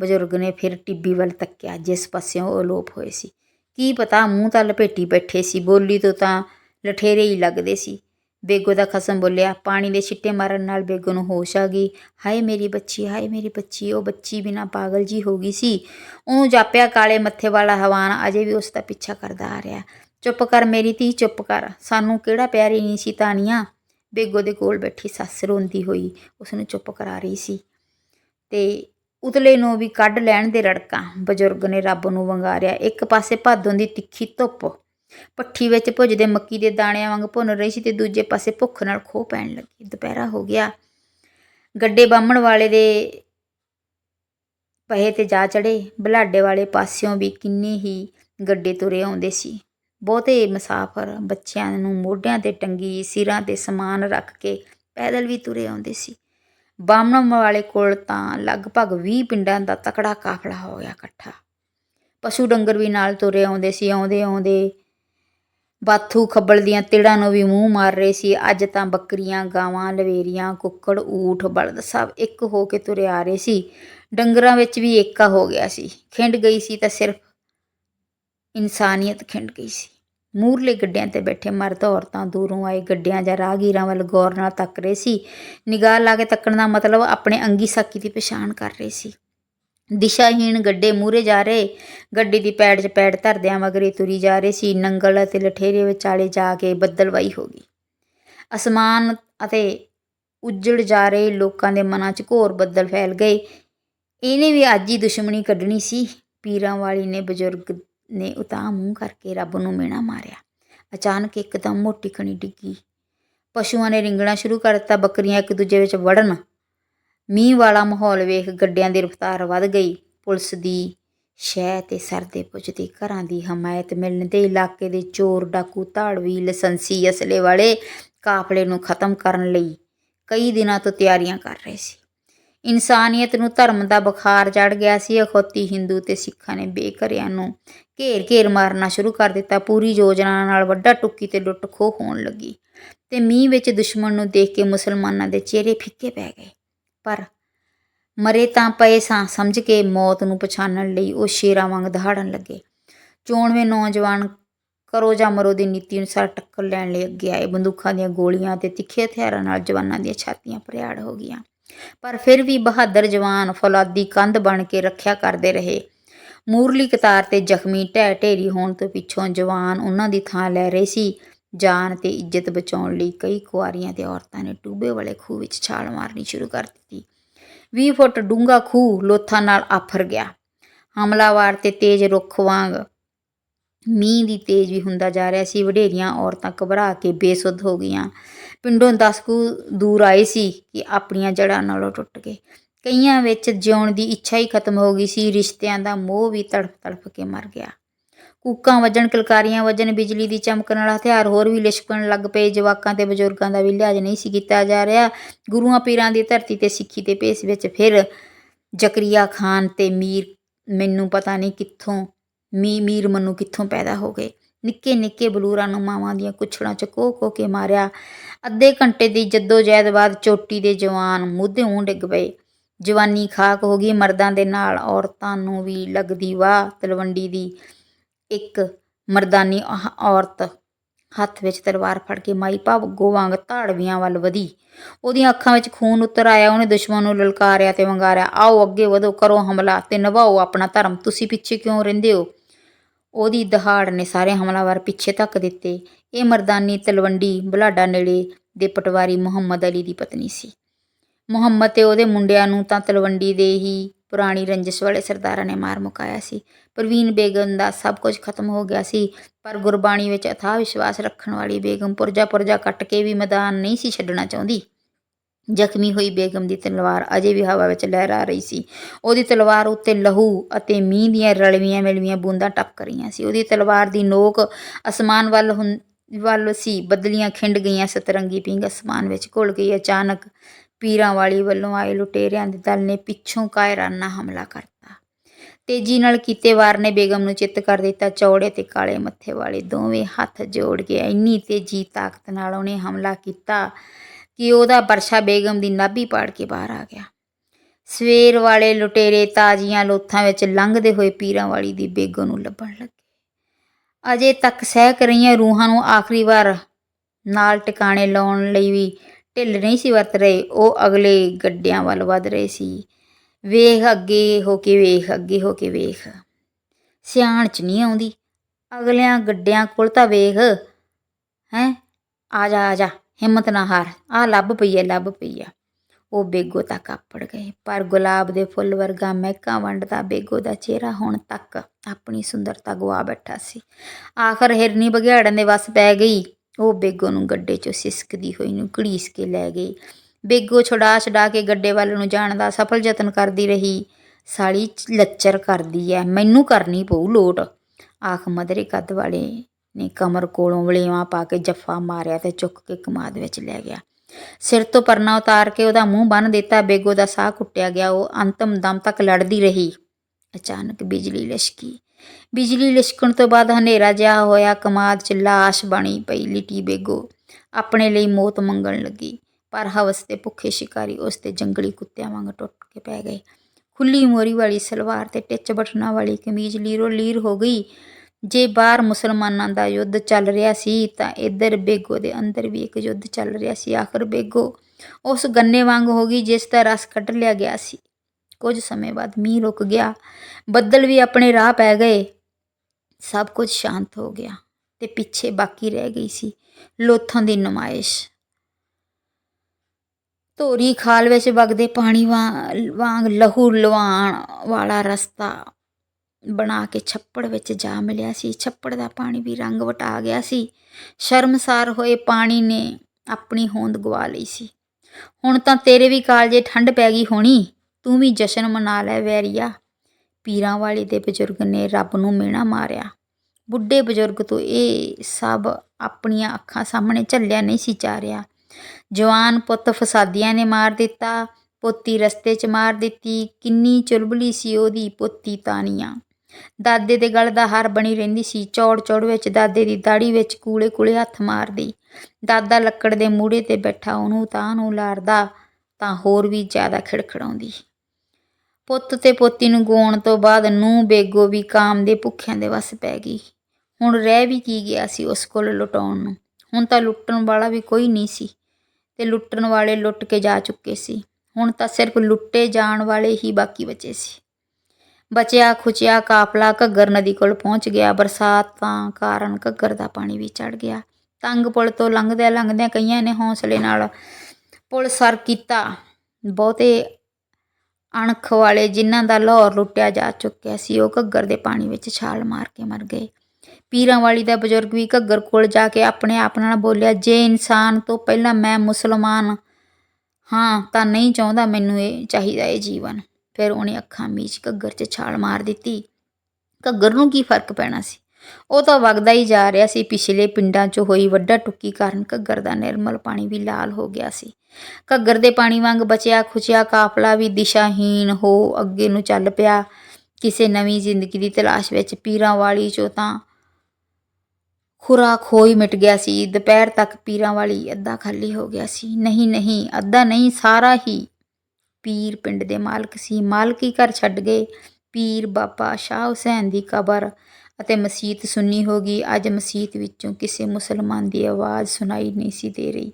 ਬਜ਼ੁਰਗ ਨੇ ਫਿਰ ਟਿੱਬੀ ਵੱਲ ਤੱਕਿਆ, ਜਿਸ ਪਾਸਿਓਂ ਉਹ ਅਲੋਪ ਹੋਏ ਸੀ। ਕੀ ਪਤਾ, ਮੂੰਹ ਤਾਂ ਲਪੇਟੀ ਬੈਠੇ ਸੀ, ਬੋਲੀ ਤੋਂ ਤਾਂ ਲਠੇਰੇ ਹੀ ਲੱਗਦੇ ਸੀ। ਬੇਗੋ ਦਾ ਖਸਮ ਬੋਲਿਆ, ਪਾਣੀ ਦੇ ਛਿੱਟੇ ਮਾਰਨ ਨਾਲ ਬੇਗੋ ਨੂੰ ਹੋਸ਼ ਆ ਗਈ। ਹਾਏ ਮੇਰੀ ਬੱਚੀ, ਹਾਏ ਮੇਰੀ ਬੱਚੀ, ਉਹ ਬੱਚੀ ਬਿਨਾ ਪਾਗਲ ਜੀ ਹੋ ਗਈ ਸੀ। ਉਹਨੂੰ ਜਾਪਿਆ ਕਾਲੇ ਮੱਥੇ ਵਾਲਾ ਹਵਾਨ, ਅਜੇ ਵੀ ਉਸ ਦਾ ਪਿੱਛਾ ਕਰਦਾ ਆ ਰਿਹਾ। ਚੁੱਪ ਕਰ ਮੇਰੀ ਧੀ, ਚੁੱਪ ਕਰ, ਸਾਨੂੰ ਕਿਹੜਾ ਪਿਆਰੀ ਨਹੀਂ ਸੀ ਤਾਨੀਆਂ ਬੇਗੋ ਦੇ ਕੋਲ ਬੈਠੀ ਸੱਸ ਰੋਂਦੀ ਹੋਈ ਉਸ ਨੂੰ ਚੁੱਪ ਕਰਾ ਰਹੀ ਸੀ। ਤੇ ਉਤਲੇ ਨੂੰ ਵੀ ਕੱਢ ਲੈਣ ਦੇ ਰੜਕਾਂ। ਬਜ਼ੁਰਗ ਨੇ ਰੱਬ ਨੂੰ ਵੰਗਾਰਿਆ। ਇੱਕ ਪਾਸੇ ਭਾਦੋਂ ਦੀ ਤਿੱਖੀ ਧੁੱਪ, ਪੱਠੀ ਵਿੱਚ ਭੁੱਜਦੇ ਮੱਕੀ ਦੇ ਦਾਣਿਆਂ ਵਾਂਗ ਭੁੰਨ ਰਹੀ ਸੀ ਤੇ ਦੂਜੇ ਪਾਸੇ ਭੁੱਖ ਨਾਲ ਖੋਹ ਪੈਣ ਲੱਗੀ। ਦੁਪਹਿਰਾ ਹੋ ਗਿਆ। ਗੱਡੇ ਬਾਹਮਣ ਵਾਲੇ ਦੇ ਪਹੇ ਤੇ ਜਾ ਚੜੇ ਬਲਾਡੇ ਵਾਲੇ ਪਾਸਿਓਂ ਵੀ ਕਿੰਨੇ ਹੀ ਗੱਡੇ ਤੁਰੇ ਆਉਂਦੇ ਸੀ। ਬਹੁਤੇ ਮੁਸਾਫਰ ਬੱਚਿਆਂ ਨੂੰ ਮੋਢਿਆਂ ਤੇ ਟੰਗੀ ਸਿਰਾਂ ਤੇ ਸਮਾਨ ਰੱਖ ਕੇ ਪੈਦਲ ਵੀ ਤੁਰੇ ਆਉਂਦੇ ਸੀ। ਬਾਹਮਣ ਵਾਲੇ ਕੋਲ ਤਾਂ ਲਗਭਗ 20 ਪਿੰਡਾਂ ਦਾ ਤਕੜਾ ਕਾਫਲਾ ਹੋ ਗਿਆ ਇਕੱਠਾ। ਪਸ਼ੂ ਡੰਗਰ ਵੀ ਨਾਲ ਤੁਰੇ ਆਉਂਦੇ ਸੀ, ਆਉਂਦੇ ਆਉਂਦੇ। ਬਾਥੂ ਖੱਬਲ ਦੀਆਂ ਤਿੜਾਂ ਨੂੰ ਵੀ ਮੂੰਹ ਮਾਰ ਰਹੇ ਸੀ। ਅੱਜ ਤਾਂ ਬੱਕਰੀਆਂ, ਗਾਵਾਂ, ਲਵੇਰੀਆਂ, ਕੁੱਕੜ, ਊਠ, ਬਲਦ ਸਭ ਇੱਕ ਹੋ ਕੇ ਤੁਰੇ ਆ ਰਹੇ ਸੀ। ਡੰਗਰਾਂ ਵਿੱਚ ਵੀ ਏਕਾ ਹੋ ਗਿਆ ਸੀ। ਖਿੰਡ ਗਈ ਸੀ ਤਾਂ ਸਿਰਫ ਇਨਸਾਨੀਅਤ ਖਿੰਡ ਗਈ ਸੀ। ਮੂਰਲੇ ਗੱਡਿਆਂ ਤੇ ਬੈਠੇ ਮਰਦ ਔਰਤਾਂ ਦੂਰੋਂ ਆਏ ਗੱਡਿਆਂ ਜਾਂ ਰਾਹਗੀਰਾਂ ਵੱਲ ਗੌਰ ਨਾਲ ਤੱਕ ਰਹੇ ਸੀ। ਨਿਗਾਹ ਲਾ ਕੇ ਤੱਕਣ ਦਾ ਮਤਲਬ ਆਪਣੇ ਅੰਗੀ ਸਾਕੀ ਦੀ ਪਛਾਣ ਕਰ ਰਹੇ ਸੀ। ਦਿਸ਼ਾਹੀਣ ਗੱਡੇ ਮੂਰੇ ਜਾ ਰਹੇ, ਗੱਡੀ ਦੀ ਪੈੜ 'ਚ ਪੈੜ ਧਰਦਿਆਂ ਮਗਰੇ ਤੁਰੀ ਜਾ ਰਹੇ ਸੀ। ਨੰਗਲ ਅਤੇ ਲਠੇਰੇ ਵਿਚਾਲੇ ਜਾ ਕੇ ਬੱਦਲਵਾਈ ਹੋ ਗਈ। ਅਸਮਾਨ ਅਤੇ ਉੱਜੜ ਜਾ ਰਹੇ ਲੋਕਾਂ ਦੇ ਮਨਾਂ 'ਚ ਘੋਰ ਬੱਦਲ ਫੈਲ ਗਏ। ਇਹਨੇ ਵੀ ਅੱਜ ਹੀ ਦੁਸ਼ਮਣੀ ਕੱਢਣੀ ਸੀ। ਪੀਰਾਂ ਵਾਲੀ ਨੇ ਬਜ਼ੁਰਗ ਨੇ ਉਤਾਂਹ ਮੂੰਹ ਕਰਕੇ ਰੱਬ ਨੂੰ ਮਿਹਣਾ ਮਾਰਿਆ। ਅਚਾਨਕ ਇੱਕਦਮ ਮੋਟੀ ਖਣੀ ਡਿੱਗੀ। ਪਸ਼ੂਆਂ ਨੇ ਰਿੰਗਣਾ ਸ਼ੁਰੂ ਕਰ ਦਿੱਤਾ, ਬੱਕਰੀਆਂ ਇੱਕ ਦੂਜੇ ਵਿੱਚ ਵੜਨ। ਮੀਂਹ ਵਾਲਾ ਮਾਹੌਲ ਵੇਖ ਗੱਡਿਆਂ ਦੀ ਰਫ਼ਤਾਰ ਵੱਧ ਗਈ। ਪੁਲਿਸ ਦੀ ਸ਼ਹਿ ਤੇ ਸਰਦੇ ਪੁੱਜਦੇ ਘਰਾਂ ਦੀ ਹਮਾਇਤ ਮਿਲਣ ਦੇ ਇਲਾਕੇ ਦੇ ਚੋਰ, ਡਾਕੂ, ਧਾੜਵੀ, ਲਾਇਸੈਂਸੀ ਅਸਲੇ ਵਾਲੇ ਕਾਫਲੇ ਨੂੰ ਖਤਮ ਕਰਨ ਲਈ ਕਈ ਦਿਨਾਂ ਤੋਂ ਤਿਆਰੀਆਂ ਕਰ ਰਹੇ ਸੀ। ਇਨਸਾਨੀਅਤ ਨੂੰ ਧਰਮ ਦਾ ਬੁਖਾਰ ਚੜ ਗਿਆ ਸੀ, ਅਖੌਤੀ ਹਿੰਦੂ ਤੇ ਸਿੱਖਾਂ ਨੇ ਬੇਘਰਿਆਂ ਨੂੰ ਘੇਰ ਘੇਰ ਮਾਰਨਾ ਸ਼ੁਰੂ ਕਰ ਦਿੱਤਾ। ਪੂਰੀ ਯੋਜਨਾ ਨਾਲ ਵੱਡਾ ਟੁੱਕੀ ਤੇ ਲੁੱਟ ਖੋਹ ਹੋਣ ਲੱਗੀ ਤੇ ਮੀਂਹ ਵਿੱਚ ਦੁਸ਼ਮਣ ਨੂੰ ਦੇਖ ਕੇ ਮੁਸਲਮਾਨਾਂ ਦੇ ਚਿਹਰੇ ਫਿੱਕੇ ਪੈ ਗਏ। ਪਰ ਮਰੇ ਤਾਂ ਪਏ ਸਾਂ, ਸਮਝ ਕੇ ਮੌਤ ਨੂੰ ਪਛਾਣਨ ਲਈ ਉਹ ਸ਼ੇਰਾਂ ਵਾਂਗ ਦਹਾੜਨ ਲੱਗੇ। ਚੋਣਵੇਂ ਨੌਜਵਾਨ ਕਰੋ ਜਾਂ ਮਰੋ ਦੀ ਨੀਤੀ ਅਨੁਸਾਰ ਟੱਕਰ ਲੈਣ ਲਈ ਅੱਗੇ ਆਏ। ਬੰਦੂਕਾਂ ਦੀਆਂ ਗੋਲੀਆਂ ਤੇ ਤਿੱਖੇ ਹਥਿਆਰਾਂ ਨਾਲ ਜਵਾਨਾਂ ਦੀਆਂ ਛਾਤੀਆਂ ਭਰਿਆੜ ਹੋ ਗਈਆਂ। ਪਰ ਫਿਰ ਵੀ ਬਹਾਦਰ ਜਵਾਨ ਫੌਲਾਦੀ ਕੰਧ ਬਣ ਕੇ ਰੱਖਿਆ ਕਰਦੇ ਰਹੇ। ਮੂਰਲੀ ਕਤਾਰ ਤੇ ਜ਼ਖਮੀ ਢਹਿ ਢੇਰੀ ਹੋਣ ਤੋਂ ਪਿੱਛੋਂ ਜਵਾਨ ਉਹਨਾਂ ਦੀ ਥਾਂ ਲੈ ਰਹੇ ਸੀ। ਜਾਨ ਤੇ ਇੱਜ਼ਤ ਬਚਾਉਣ ਲਈ ਕਈ ਕੁਆਰੀਆਂ ਤੇ ਔਰਤਾਂ ਨੇ ਟੂਬੇ ਵਾਲੇ ਖੂਹ ਵਿੱਚ ਛਾਲ ਮਾਰਨੀ ਸ਼ੁਰੂ ਕਰ ਦਿੱਤੀ। 20 ਫੁੱਟ ਡੂੰਘਾ ਖੂਹ ਲੋਥਾਂ ਨਾਲ ਆਫਰ ਗਿਆ। ਹਮਲਾਵਾਰ ਤੇ ਤੇਜ਼ ਰੁੱਖ ਵਾਂਗ ਮੀਂਹ ਦੀ ਤੇਜ਼ ਵੀ ਹੁੰਦਾ ਜਾ ਰਿਹਾ ਸੀ। ਵਡੇਰੀਆਂ ਔਰਤਾਂ ਘਬਰਾ ਕੇ ਬੇਸੁੱਧ ਹੋ ਗਈਆਂ। ਪਿੰਡੋਂ ਦਸ ਕੁ ਦੂਰ ਆਏ ਸੀ ਕਿ ਆਪਣੀਆਂ ਜੜ੍ਹਾਂ ਨਾਲੋਂ ਟੁੱਟ ਗਏ। ਕਈਆਂ ਵਿੱਚ ਜਿਉਣ ਦੀ ਇੱਛਾ ਹੀ ਖਤਮ ਹੋ ਗਈ ਸੀ, ਰਿਸ਼ਤਿਆਂ ਦਾ ਮੋਹ ਵੀ ਤੜਫ ਤੜਫ ਕੇ ਮਰ ਗਿਆ। ਕੂਕਾਂ ਵੱਜਣ, ਕਲਕਾਰੀਆਂ ਵੱਜਣ, ਬਿਜਲੀ ਦੀ ਚਮਕਣ ਵਾਲਾ ਹਥਿਆਰ ਹੋਰ ਵੀ ਲਿਸ਼ਕਣ ਲੱਗ ਪਏ। ਜਵਾਕਾਂ ਤੇ ਬਜ਼ੁਰਗਾਂ ਦਾ ਵੀ ਲਿਹਾਜ਼ ਨਹੀਂ ਸੀ ਕੀਤਾ ਜਾ ਰਿਹਾ। ਗੁਰੂਆਂ ਪੀਰਾਂ ਦੀ ਧਰਤੀ ਤੇ ਸਿੱਖੀ ਦੇ ਭੇਸ ਵਿੱਚ ਫਿਰ ਜ਼ਕਰੀਆ ਖਾਨ ਤੇ ਮੀਰ, ਮੈਨੂੰ ਪਤਾ ਨਹੀਂ ਕਿੱਥੋਂ ਮੀ ਮੀਰ ਮਨੂੰ ਕਿੱਥੋਂ ਪੈਦਾ ਹੋ ਗਏ। ਨਿੱਕੇ ਨਿੱਕੇ ਬਲੂਰਾਂ ਨੂੰ ਮਾਵਾਂ ਦੀਆਂ ਕੁਛੜਾਂ ਚ ਕੋਹ ਕੋਹ ਕੇ ਮਾਰਿਆ। ਅੱਧੇ ਘੰਟੇ ਦੀ ਜੱਦੋ-ਜਹਿਦ ਬਾਅਦ ਚੋਟੀ ਦੇ ਜਵਾਨ ਮੁੱਧਿਓਂ ਡਿੱਗ ਪਏ। ਜਵਾਨੀ ਖਾਕ ਹੋ ਗਈ ਮਰਦਾਂ ਦੇ ਨਾਲ, ਔਰਤਾਂ ਨੂੰ ਵੀ ਲੱਗਦੀ ਵਾਹ ਤਲਵੰਡੀ ਦੀ। ਇੱਕ ਮਰਦਾਨੀ ਆਹ ਔਰਤ ਹੱਥ ਵਿੱਚ ਤਲਵਾਰ ਫੜ ਕੇ ਮਾਈ ਭਾਗੋ ਵਾਂਗ ਧਾੜਵੀਆਂ ਵੱਲ ਵਧੀ। ਉਹਦੀਆਂ ਅੱਖਾਂ ਵਿੱਚ ਖੂਨ ਉਤਰ ਆਇਆ, ਉਹਨੇ ਦੁਸ਼ਮਣ ਨੂੰ ਲਲਕਾਰਿਆ ਤੇ ਵੰਗਾਰਿਆ, ਆਓ ਅੱਗੇ ਵਧੋ, ਕਰੋ ਹਮਲਾ ਤੇ ਨਿਭਾਓ ਆਪਣਾ ਧਰਮ। ਤੁਸੀਂ ਪਿੱਛੇ ਕਿਉਂ ਰਹਿੰਦੇ ਹੋ? ਉਹਦੀ ਦਹਾੜ ਨੇ ਸਾਰੇ ਹਮਲਾਵਰ ਪਿੱਛੇ ਧੱਕ ਦਿੱਤੇ। ਇਹ ਮਰਦਾਨੀ ਤਲਵੰਡੀ ਬੁਲਾਡਾ ਨੇੜੇ ਦੇ ਪਟਵਾਰੀ ਮੁਹੰਮਦ ਅਲੀ ਦੀ ਪਤਨੀ ਸੀ। ਮੁਹੰਮਦ ਤੇ ਉਹਦੇ ਮੁੰਡਿਆਂ ਨੂੰ ਤਾਂ ਤਲਵੰਡੀ ਦੇ ਹੀ ਪੁਰਾਣੀ ਰੰਜਿਸ਼ ਵਾਲੇ ਸਰਦਾਰਾਂ ਨੇ ਮਾਰ ਮੁਕਾਇਆ ਸੀ। ਪ੍ਰਵੀਨ ਬੇਗਮ ਦਾ ਸਭ ਕੁਝ ਖਤਮ ਹੋ ਗਿਆ ਸੀ, ਪਰ ਗੁਰਬਾਣੀ ਵਿੱਚ ਅਥਾਹ ਵਿਸ਼ਵਾਸ ਰੱਖਣ ਵਾਲੀ ਬੇਗਮ ਪੁਰਜਾ ਪੁਰਜਾ ਕੱਟ ਕੇ ਵੀ ਮੈਦਾਨ ਨਹੀਂ ਸੀ ਛੱਡਣਾ ਚਾਹੁੰਦੀ। ਜ਼ਖਮੀ ਹੋਈ ਬੇਗਮ ਦੀ ਤਲਵਾਰ ਅਜੇ ਵੀ ਹਵਾ ਵਿੱਚ ਲਹਿਰਾ ਰਹੀ ਸੀ। ਉਹਦੀ ਤਲਵਾਰ ਉੱਤੇ ਲਹੂ ਅਤੇ ਮੀਂਹ ਦੀਆਂ ਰਲਵੀਆਂ ਮਿਲਵੀਆਂ ਬੂੰਦਾਂ ਟਪਕ ਰਹੀਆਂ ਸੀ। ਉਹਦੀ ਤਲਵਾਰ ਦੀ ਨੋਕ ਅਸਮਾਨ ਵੱਲ ਹੁੰ, ਵੱਲ ਸੀ। ਬਦਲੀਆਂ ਖਿੰਡ ਗਈਆਂ, ਸਤਰੰਗੀ ਪਿੰਗ ਅਸਮਾਨ ਵਿੱਚ ਘੁਲ ਗਈ। ਅਚਾਨਕ ਪੀਰਾਂ ਵਾਲੀ ਵੱਲੋਂ ਆਏ ਲੁਟੇਰਿਆਂ ਦੇ ਦਲ ਨੇ ਪਿੱਛੋਂ ਕਾਇਰਾਨਾ ਹਮਲਾ ਕਰਤਾ। ਤੇਜ਼ੀ ਨਾਲ ਕੀਤੇ ਵਾਰ ਨੇ ਬੇਗਮ ਨੂੰ ਚਿੱਤ ਕਰ ਦਿੱਤਾ। ਚੌੜੇ ਤੇ ਕਾਲੇ ਮੱਥੇ ਵਾਲੇ ਦੋਵੇਂ ਹੱਥ ਜੋੜ ਕੇ ਇੰਨੀ ਤੇਜ਼ੀ ਤਾਕਤ ਨਾਲ ਉਹਨੇ ਹਮਲਾ ਕੀਤਾ ਕਿ ਉਹਦਾ ਬਰਸ਼ਾ ਬੇਗਮ ਦੀ ਨਾਭੀ ਪਾੜ ਕੇ ਬਾਹਰ ਆ ਗਿਆ। ਸਵੇਰ ਵਾਲੇ ਲੁਟੇਰੇ ਤਾਜ਼ੀਆਂ ਲੋਥਾਂ ਵਿੱਚ ਲੰਘਦੇ ਹੋਏ ਪੀਰਾਂ ਵਾਲੀ ਦੀ ਬੇਗਮ ਨੂੰ ਲੱਭਣ ਲੱਗੇ। ਅਜੇ ਤੱਕ ਸਹਿਕ ਰਹੀਆਂ ਰੂਹਾਂ ਨੂੰ ਆਖਰੀ ਵਾਰ ਨਾਲ ਟਿਕਾਣੇ ਲਾਉਣ ਲਈ ਵੀ ਢਿੱਲ ਨਹੀਂ ਸੀ ਵਰਤ ਰਹੇ, ਉਹ ਅਗਲੇ ਗੱਡਿਆਂ ਵੱਲ ਵਧ ਰਹੇ ਸੀ। ਵੇਖ ਅੱਗੇ ਹੋ ਕੇ ਵੇਖ, ਅੱਗੇ ਹੋ ਕੇ ਵੇਖ। ਸਿਆਣ ਚ ਨਹੀਂ ਆਉਂਦੀ। ਅਗਲਿਆਂ ਗੱਡਿਆਂ ਕੋਲ ਤਾਂ ਵੇਖ। ਹੈ? ਆ ਜਾ ਆ ਜਾ। ਹਿੰਮਤ ਨਾ ਹਾਰ। ਆ ਲੱਭ ਪਈ ਐ, ਲੱਭ ਪਈ ਆ ਉਹ ਬੇਗੋ ਤੱਕ ਆਪੜ ਗਏ। ਪਰ ਗੁਲਾਬ ਦੇ ਫੁੱਲ ਵਰਗਾ ਮਹਿਕਾਂ ਵੰਡਦਾ ਬੇਗੋ ਦਾ ਚਿਹਰਾ ਹੁਣ ਤੱਕ ਆਪਣੀ ਸੁੰਦਰਤਾ ਗਵਾ ਬੈਠਾ ਸੀ। ਆਖਰ ਹਿਰਨੀ ਬਘਿਆੜਨ ਦੇ ਵਸ ਪੈ ਗਈ। ਉਹ ਬੇਗੋ ਨੂੰ ਗੱਡੇ 'ਚੋਂ ਸਿਸਕਦੀ ਹੋਈ ਨੂੰ ਘੜੀਸ ਕੇ ਲੈ ਗਈ। ਬੇਗੋ ਛੁਡਾ ਛੁਡਾ ਕੇ ਗੱਡੇ ਵੱਲ ਨੂੰ ਜਾਣ ਦਾ ਸਫਲ ਯਤਨ ਕਰਦੀ ਰਹੀ। ਸਾਲੀ ਲੱਚਰ ਕਰਦੀ ਐ। ਮੈਨੂੰ ਕਰਨੀ ਪਊ ਲੋਟ। ਆਖ ਮਦਰੇ ਕੱਦ ਵਾਲੇ ਨੇ, ਕਮਰ ਕੋਲੋਂ ਵਲੇਵਾਂ ਪਾ ਕੇ ਜੱਫਾ ਮਾਰਿਆ ਤੇ ਚੁੱਕ ਕੇ ਕਮਾਦ ਵਿੱਚ ਲੈ ਗਿਆ। ਸਿਰ ਤੋਂ ਪਰਨਾ ਉਤਾਰ ਕੇ ਉਹਦਾ ਮੂੰਹ ਬੰਨ ਦਿੱਤਾ, ਬੇਗੋ ਦਾ ਸਾਹ ਕੁੱਟਿਆ ਗਿਆ, ਉਹ ਅੰਤਮ ਦਮ ਤੱਕ ਲੜਦੀ ਰਹੀ। ਅਚਾਨਕ ਬਿਜਲੀ ਲਿਸ਼ਕੀ। ਬਿਜਲੀ ਲਿਸ਼ਕਣ ਤੋਂ ਬਾਅਦ ਹਨੇਰਾ ਜਿਹਾ ਹੋਇਆ, ਕਮਾਦ 'ਚ ਲਾਸ਼ ਬਣੀ ਪਈ ਲਿਟੀ ਬੇਗੋ। ਆਪਣੇ ਲਈ ਮੌਤ ਮੰਗਣ ਲੱਗੀ, ਪਰ ਹਵਸ ਤੇ ਭੁੱਖੇ ਸ਼ਿਕਾਰੀ ਉਸ ਤੇ ਜੰਗਲੀ ਕੁੱਤਿਆਂ ਵਾਂਗ ਟੁੱਟ ਕੇ ਪੈ ਗਏ। ਖੁੱਲੀ ਮੋਰੀ ਵਾਲੀ ਸਲਵਾਰ ਤੇ ਟਿੱਚ ਬਟਨਾਂ ਵਾਲੀ ਕਮੀਜ਼ ਲੀਰੋ ਲੀਰ ਹੋ ਗਈ। ਜੇ ਬਾਹਰ ਮੁਸਲਮਾਨਾਂ ਦਾ ਯੁੱਧ ਚੱਲ ਰਿਹਾ ਸੀ, ਤਾਂ ਇੱਧਰ ਬੇਗੋ ਦੇ ਅੰਦਰ ਵੀ ਇੱਕ ਯੁੱਧ ਚੱਲ ਰਿਹਾ ਸੀ। ਆਖਰ ਬੇਗੋ ਉਸ ਗੰਨੇ ਵਾਂਗ ਹੋ ਗਈ, ਜਿਸ ਦਾ ਰਸ ਕੱਢ ਲਿਆ ਗਿਆ ਸੀ। ਕੁਝ ਸਮੇਂ ਬਾਅਦ ਮੀਂਹ ਰੁਕ ਗਿਆ। ਬੱਦਲ ਵੀ ਆਪਣੇ ਰਾਹ ਪੈ ਗਏ। ਸਭ ਕੁਝ ਸ਼ਾਂਤ ਹੋ ਗਿਆ ਤੇ ਪਿੱਛੇ ਬਾਕੀ ਰਹਿ ਗਈ ਸੀ ਲੋਥਾਂ ਦੀ ਨਮਾਇਸ਼। ਧੋਰੀ ਖਾਲ ਵਿੱਚ ਵਗਦੇ ਪਾਣੀ ਵਾਂ- ਵਾਂਗ ਲਹੂ ਲਵਾਣ ਵਾਲਾ ਰਸਤਾ ਬਣਾ ਕੇ ਛੱਪੜ ਵਿੱਚ ਜਾ ਮਿਲਿਆ ਸੀ। ਛੱਪੜ ਦਾ ਪਾਣੀ ਵੀ ਰੰਗ ਵਟਾ ਗਿਆ ਸੀ। ਸ਼ਰਮਸਾਰ ਹੋਏ ਪਾਣੀ ਨੇ ਆਪਣੀ ਹੋਂਦ ਗਵਾ ਲਈ ਸੀ। ਹੁਣ ਤਾਂ ਤੇਰੇ ਵੀ ਕਾਲਜੇ ਠੰਡ ਪੈ ਗਈ ਹੋਣੀ, ਤੂੰ ਵੀ ਜਸ਼ਨ ਮਨਾ ਲੈ ਵੈਰੀਆ ਪੀਰਾਂ ਵਾਲੇ ਦੇ ਬਜ਼ੁਰਗ ਨੇ ਰੱਬ ਨੂੰ ਮੇਣਾ ਮਾਰਿਆ। ਬੁੱਢੇ ਬਜ਼ੁਰਗ ਤੋਂ ਇਹ ਸਭ ਆਪਣੀਆਂ ਅੱਖਾਂ ਸਾਹਮਣੇ ਝੱਲਿਆ ਨਹੀਂ ਸੀ ਜਾ ਰਿਹਾ। ਜਵਾਨ ਪੁੱਤ ਫਸਾਦੀਆਂ ਨੇ ਮਾਰ ਦਿੱਤਾ, ਪੋਤੀ ਰਸਤੇ 'ਚ ਮਾਰ ਦਿੱਤੀ, ਕਿੰਨੀ ਚੁਲਬਲੀ ਸੀ ਉਹਦੀ ਪੋਤੀ ਤਾਨੀਆਂ। ਦਾਦੇ ਦੇ ਗਲ ਦਾ ਹਾਰ ਬਣੀ ਰਹਿੰਦੀ ਸੀ। ਚੌੜ ਚੌੜ ਵਿੱਚ ਦਾਦੇ ਦੀ ਦਾੜੀ ਵਿੱਚ ਕੂਲੇ ਕੂਲੇ ਹੱਥ ਮਾਰਦੀ। ਦਾਦਾ ਲੱਕੜ ਦੇ ਮੂੜੇ ਤੇ ਬੈਠਾ, ਉਹਨੂੰ ਤਾਂ ਨੂੰ ਲਾਰਦਾ ਤਾਂ ਹੋਰ ਵੀ ਜ਼ਿਆਦਾ ਖਿੜਖੜਾਉਂਦੀ। ਪੁੱਤ ਤੇ ਪੋਤੀ ਨੂੰ ਗੋਣ ਤੋਂ ਬਾਅਦ ਨੂੰ ਬੇਗੋ ਵੀ ਕਾਮ ਦੇ ਭੁੱਖਿਆਂ ਦੇ ਵੱਸ ਪੈ ਗਈ। ਹੁਣ ਰਹਿ ਵੀ ਕੀ ਗਿਆ ਸੀ ਉਸ ਕੋਲ ਲੁਟਾਉਣ ਨੂੰ। ਹੁਣ ਤਾਂ ਲੁੱਟਣ ਵਾਲਾ ਵੀ ਕੋਈ ਨਹੀਂ ਸੀ ਤੇ ਲੁੱਟਣ ਵਾਲੇ ਲੁੱਟ ਕੇ ਜਾ ਚੁੱਕੇ ਸੀ। ਹੁਣ ਤਾਂ ਸਿਰਫ ਲੁੱਟੇ ਜਾਣ ਵਾਲੇ ਹੀ ਬਾਕੀ ਬਚੇ ਸੀ। ਬਚਿਆ, ਖੁਚਿਆ, ਕਾਫਲਾ ਘੱਗਰ ਨਦੀ ਕੋਲ ਪਹੁੰਚ ਗਿਆ। ਬਰਸਾਤਾਂ ਕਾਰਨ ਘੱਗਰ ਦਾ ਪਾਣੀ ਵੀ ਚੜ ਗਿਆ। ਤੰਗ ਪੁਲ ਤੋਂ ਲੰਘਦਿਆਂ ਲੰਘਦਿਆਂ ਕਈਆਂ ਨੇ ਹੌਸਲੇ ਨਾਲ ਪੁਲ ਸਰ ਕੀਤਾ। ਬਹੁਤੇ ਅਣਖ ਵਾਲੇ ਜਿਨ੍ਹਾਂ ਦਾ ਲਾਹੌਰ ਲੁੱਟਿਆ ਜਾ ਚੁੱਕਿਆ ਸੀ, ਉਹ ਘੱਗਰ ਦੇ ਪਾਣੀ ਵਿੱਚ ਛਾਲ ਮਾਰ ਕੇ ਮਰ ਗਏ। ਪੀਰਾਂ ਵਾਲੀ ਦਾ ਬਜ਼ੁਰਗ ਵੀ ਘੱਗਰ ਕੋਲ ਜਾ ਕੇ ਆਪਣੇ ਆਪ ਨਾਲ ਬੋਲਿਆ, ਜੇ ਇਨਸਾਨ ਤੋਂ ਪਹਿਲਾਂ ਮੈਂ ਮੁਸਲਮਾਨ ਹਾਂ, ਤਾਂ ਨਹੀਂ ਚਾਹੁੰਦਾ ਮੈਨੂੰ ਇਹ ਚਾਹੀਦਾ ਇਹ ਜੀਵਨ। ਫਿਰ ਉਹਨੇ ਅੱਖਾਂ ਮੀਚ ਘੱਗਰ 'ਚ ਛਾਲ ਮਾਰ ਦਿੱਤੀ। ਘੱਗਰ ਨੂੰ ਕੀ ਫ਼ਰਕ ਪੈਣਾ ਸੀ? ਉਹ ਤਾਂ ਵਗਦਾ ਹੀ ਜਾ ਰਿਹਾ ਸੀ। ਪਿਛਲੇ ਪਿੰਡਾਂ 'ਚ ਹੋਈ ਵੱਡਾ ਟੁੱਕੀ ਕਾਰਨ ਘੱਗਰ ਦਾ ਨਿਰਮਲ ਪਾਣੀ ਵੀ ਲਾਲ ਹੋ ਗਿਆ ਸੀ। ਘੱਗਰ ਦੇ ਪਾਣੀ ਵਾਂਗ ਬਚਿਆ ਖੁਚਿਆ ਕਾਫਲਾ ਵੀ ਦਿਸ਼ਾਹੀਨ ਹੋ ਅੱਗੇ ਨੂੰ ਚੱਲ ਪਿਆ। ਕਿਸੇ ਨਵੀਂ ਜ਼ਿੰਦਗੀ ਦੀ ਤਲਾਸ਼ ਵਿੱਚ ਪੀਰਾਂ ਵਾਲੀ 'ਚੋਂ ਤਾਂ ਖੁਰਾ ਖੋਈ ਮਿਟ ਗਿਆ ਸੀ। ਦੁਪਹਿਰ ਤੱਕ ਪੀਰਾਂ ਵਾਲੀ ਅੱਧਾ ਖਾਲੀ ਹੋ ਗਿਆ ਸੀ। ਨਹੀਂ ਨਹੀਂ, ਅੱਧਾ ਨਹੀਂ, ਸਾਰਾ ਹੀ ਪੀਰ ਪਿੰਡ ਦੇ ਮਾਲਕ ਸੀ। ਮਾਲਕ ਹੀ ਘਰ ਛੱਡ ਗਏ। ਪੀਰ ਬਾਬਾ ਸ਼ਾਹ ਹੁਸੈਨ ਦੀ ਕਬਰ ਅਤੇ ਮਸਜਿਦ ਸੁੰਨੀ ਹੋ ਗਈ। ਅੱਜ ਮਸਜਿਦ ਵਿੱਚੋਂ ਕਿਸੇ ਮੁਸਲਮਾਨ ਦੀ ਆਵਾਜ਼ ਸੁਣਾਈ ਨਹੀਂ ਸੀ ਦੇ ਰਹੀ।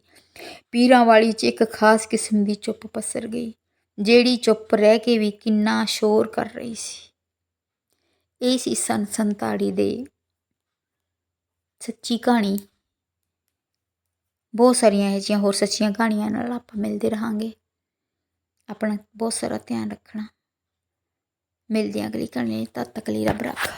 ਪੀਰਾਂ ਵਾਲੀ 'ਚ ਇੱਕ ਖਾਸ ਕਿਸਮ ਦੀ ਚੁੱਪ ਪਸਰ ਗਈ, ਜਿਹੜੀ ਚੁੱਪ ਰਹਿ ਕੇ ਵੀ ਕਿੰਨਾ ਸ਼ੋਰ ਕਰ ਰਹੀ ਸੀ। ਇਹ ਸੀ ਸਨ 47 ਦੇ ਸੱਚੀ ਕਹਾਣੀ। ਬਹੁਤ ਸਾਰੀਆਂ ਇਹੋ ਜਿਹੀਆਂ ਹੋਰ ਸੱਚੀਆਂ ਕਹਾਣੀਆਂ ਨਾਲ ਆਪਾਂ ਮਿਲਦੇ ਰਹਾਂਗੇ। ਆਪਣਾ ਬਹੁਤ ਸਾਰਾ ਧਿਆਨ ਰੱਖਣਾ ਮਿਲਦੇ ਹਾਂ ਅਗਲੀ ਕਹਾਣੀ ਲਈ। ਤਦ ਤੱਕ ਲਈ ਰੱਬ ਰਾਖਾ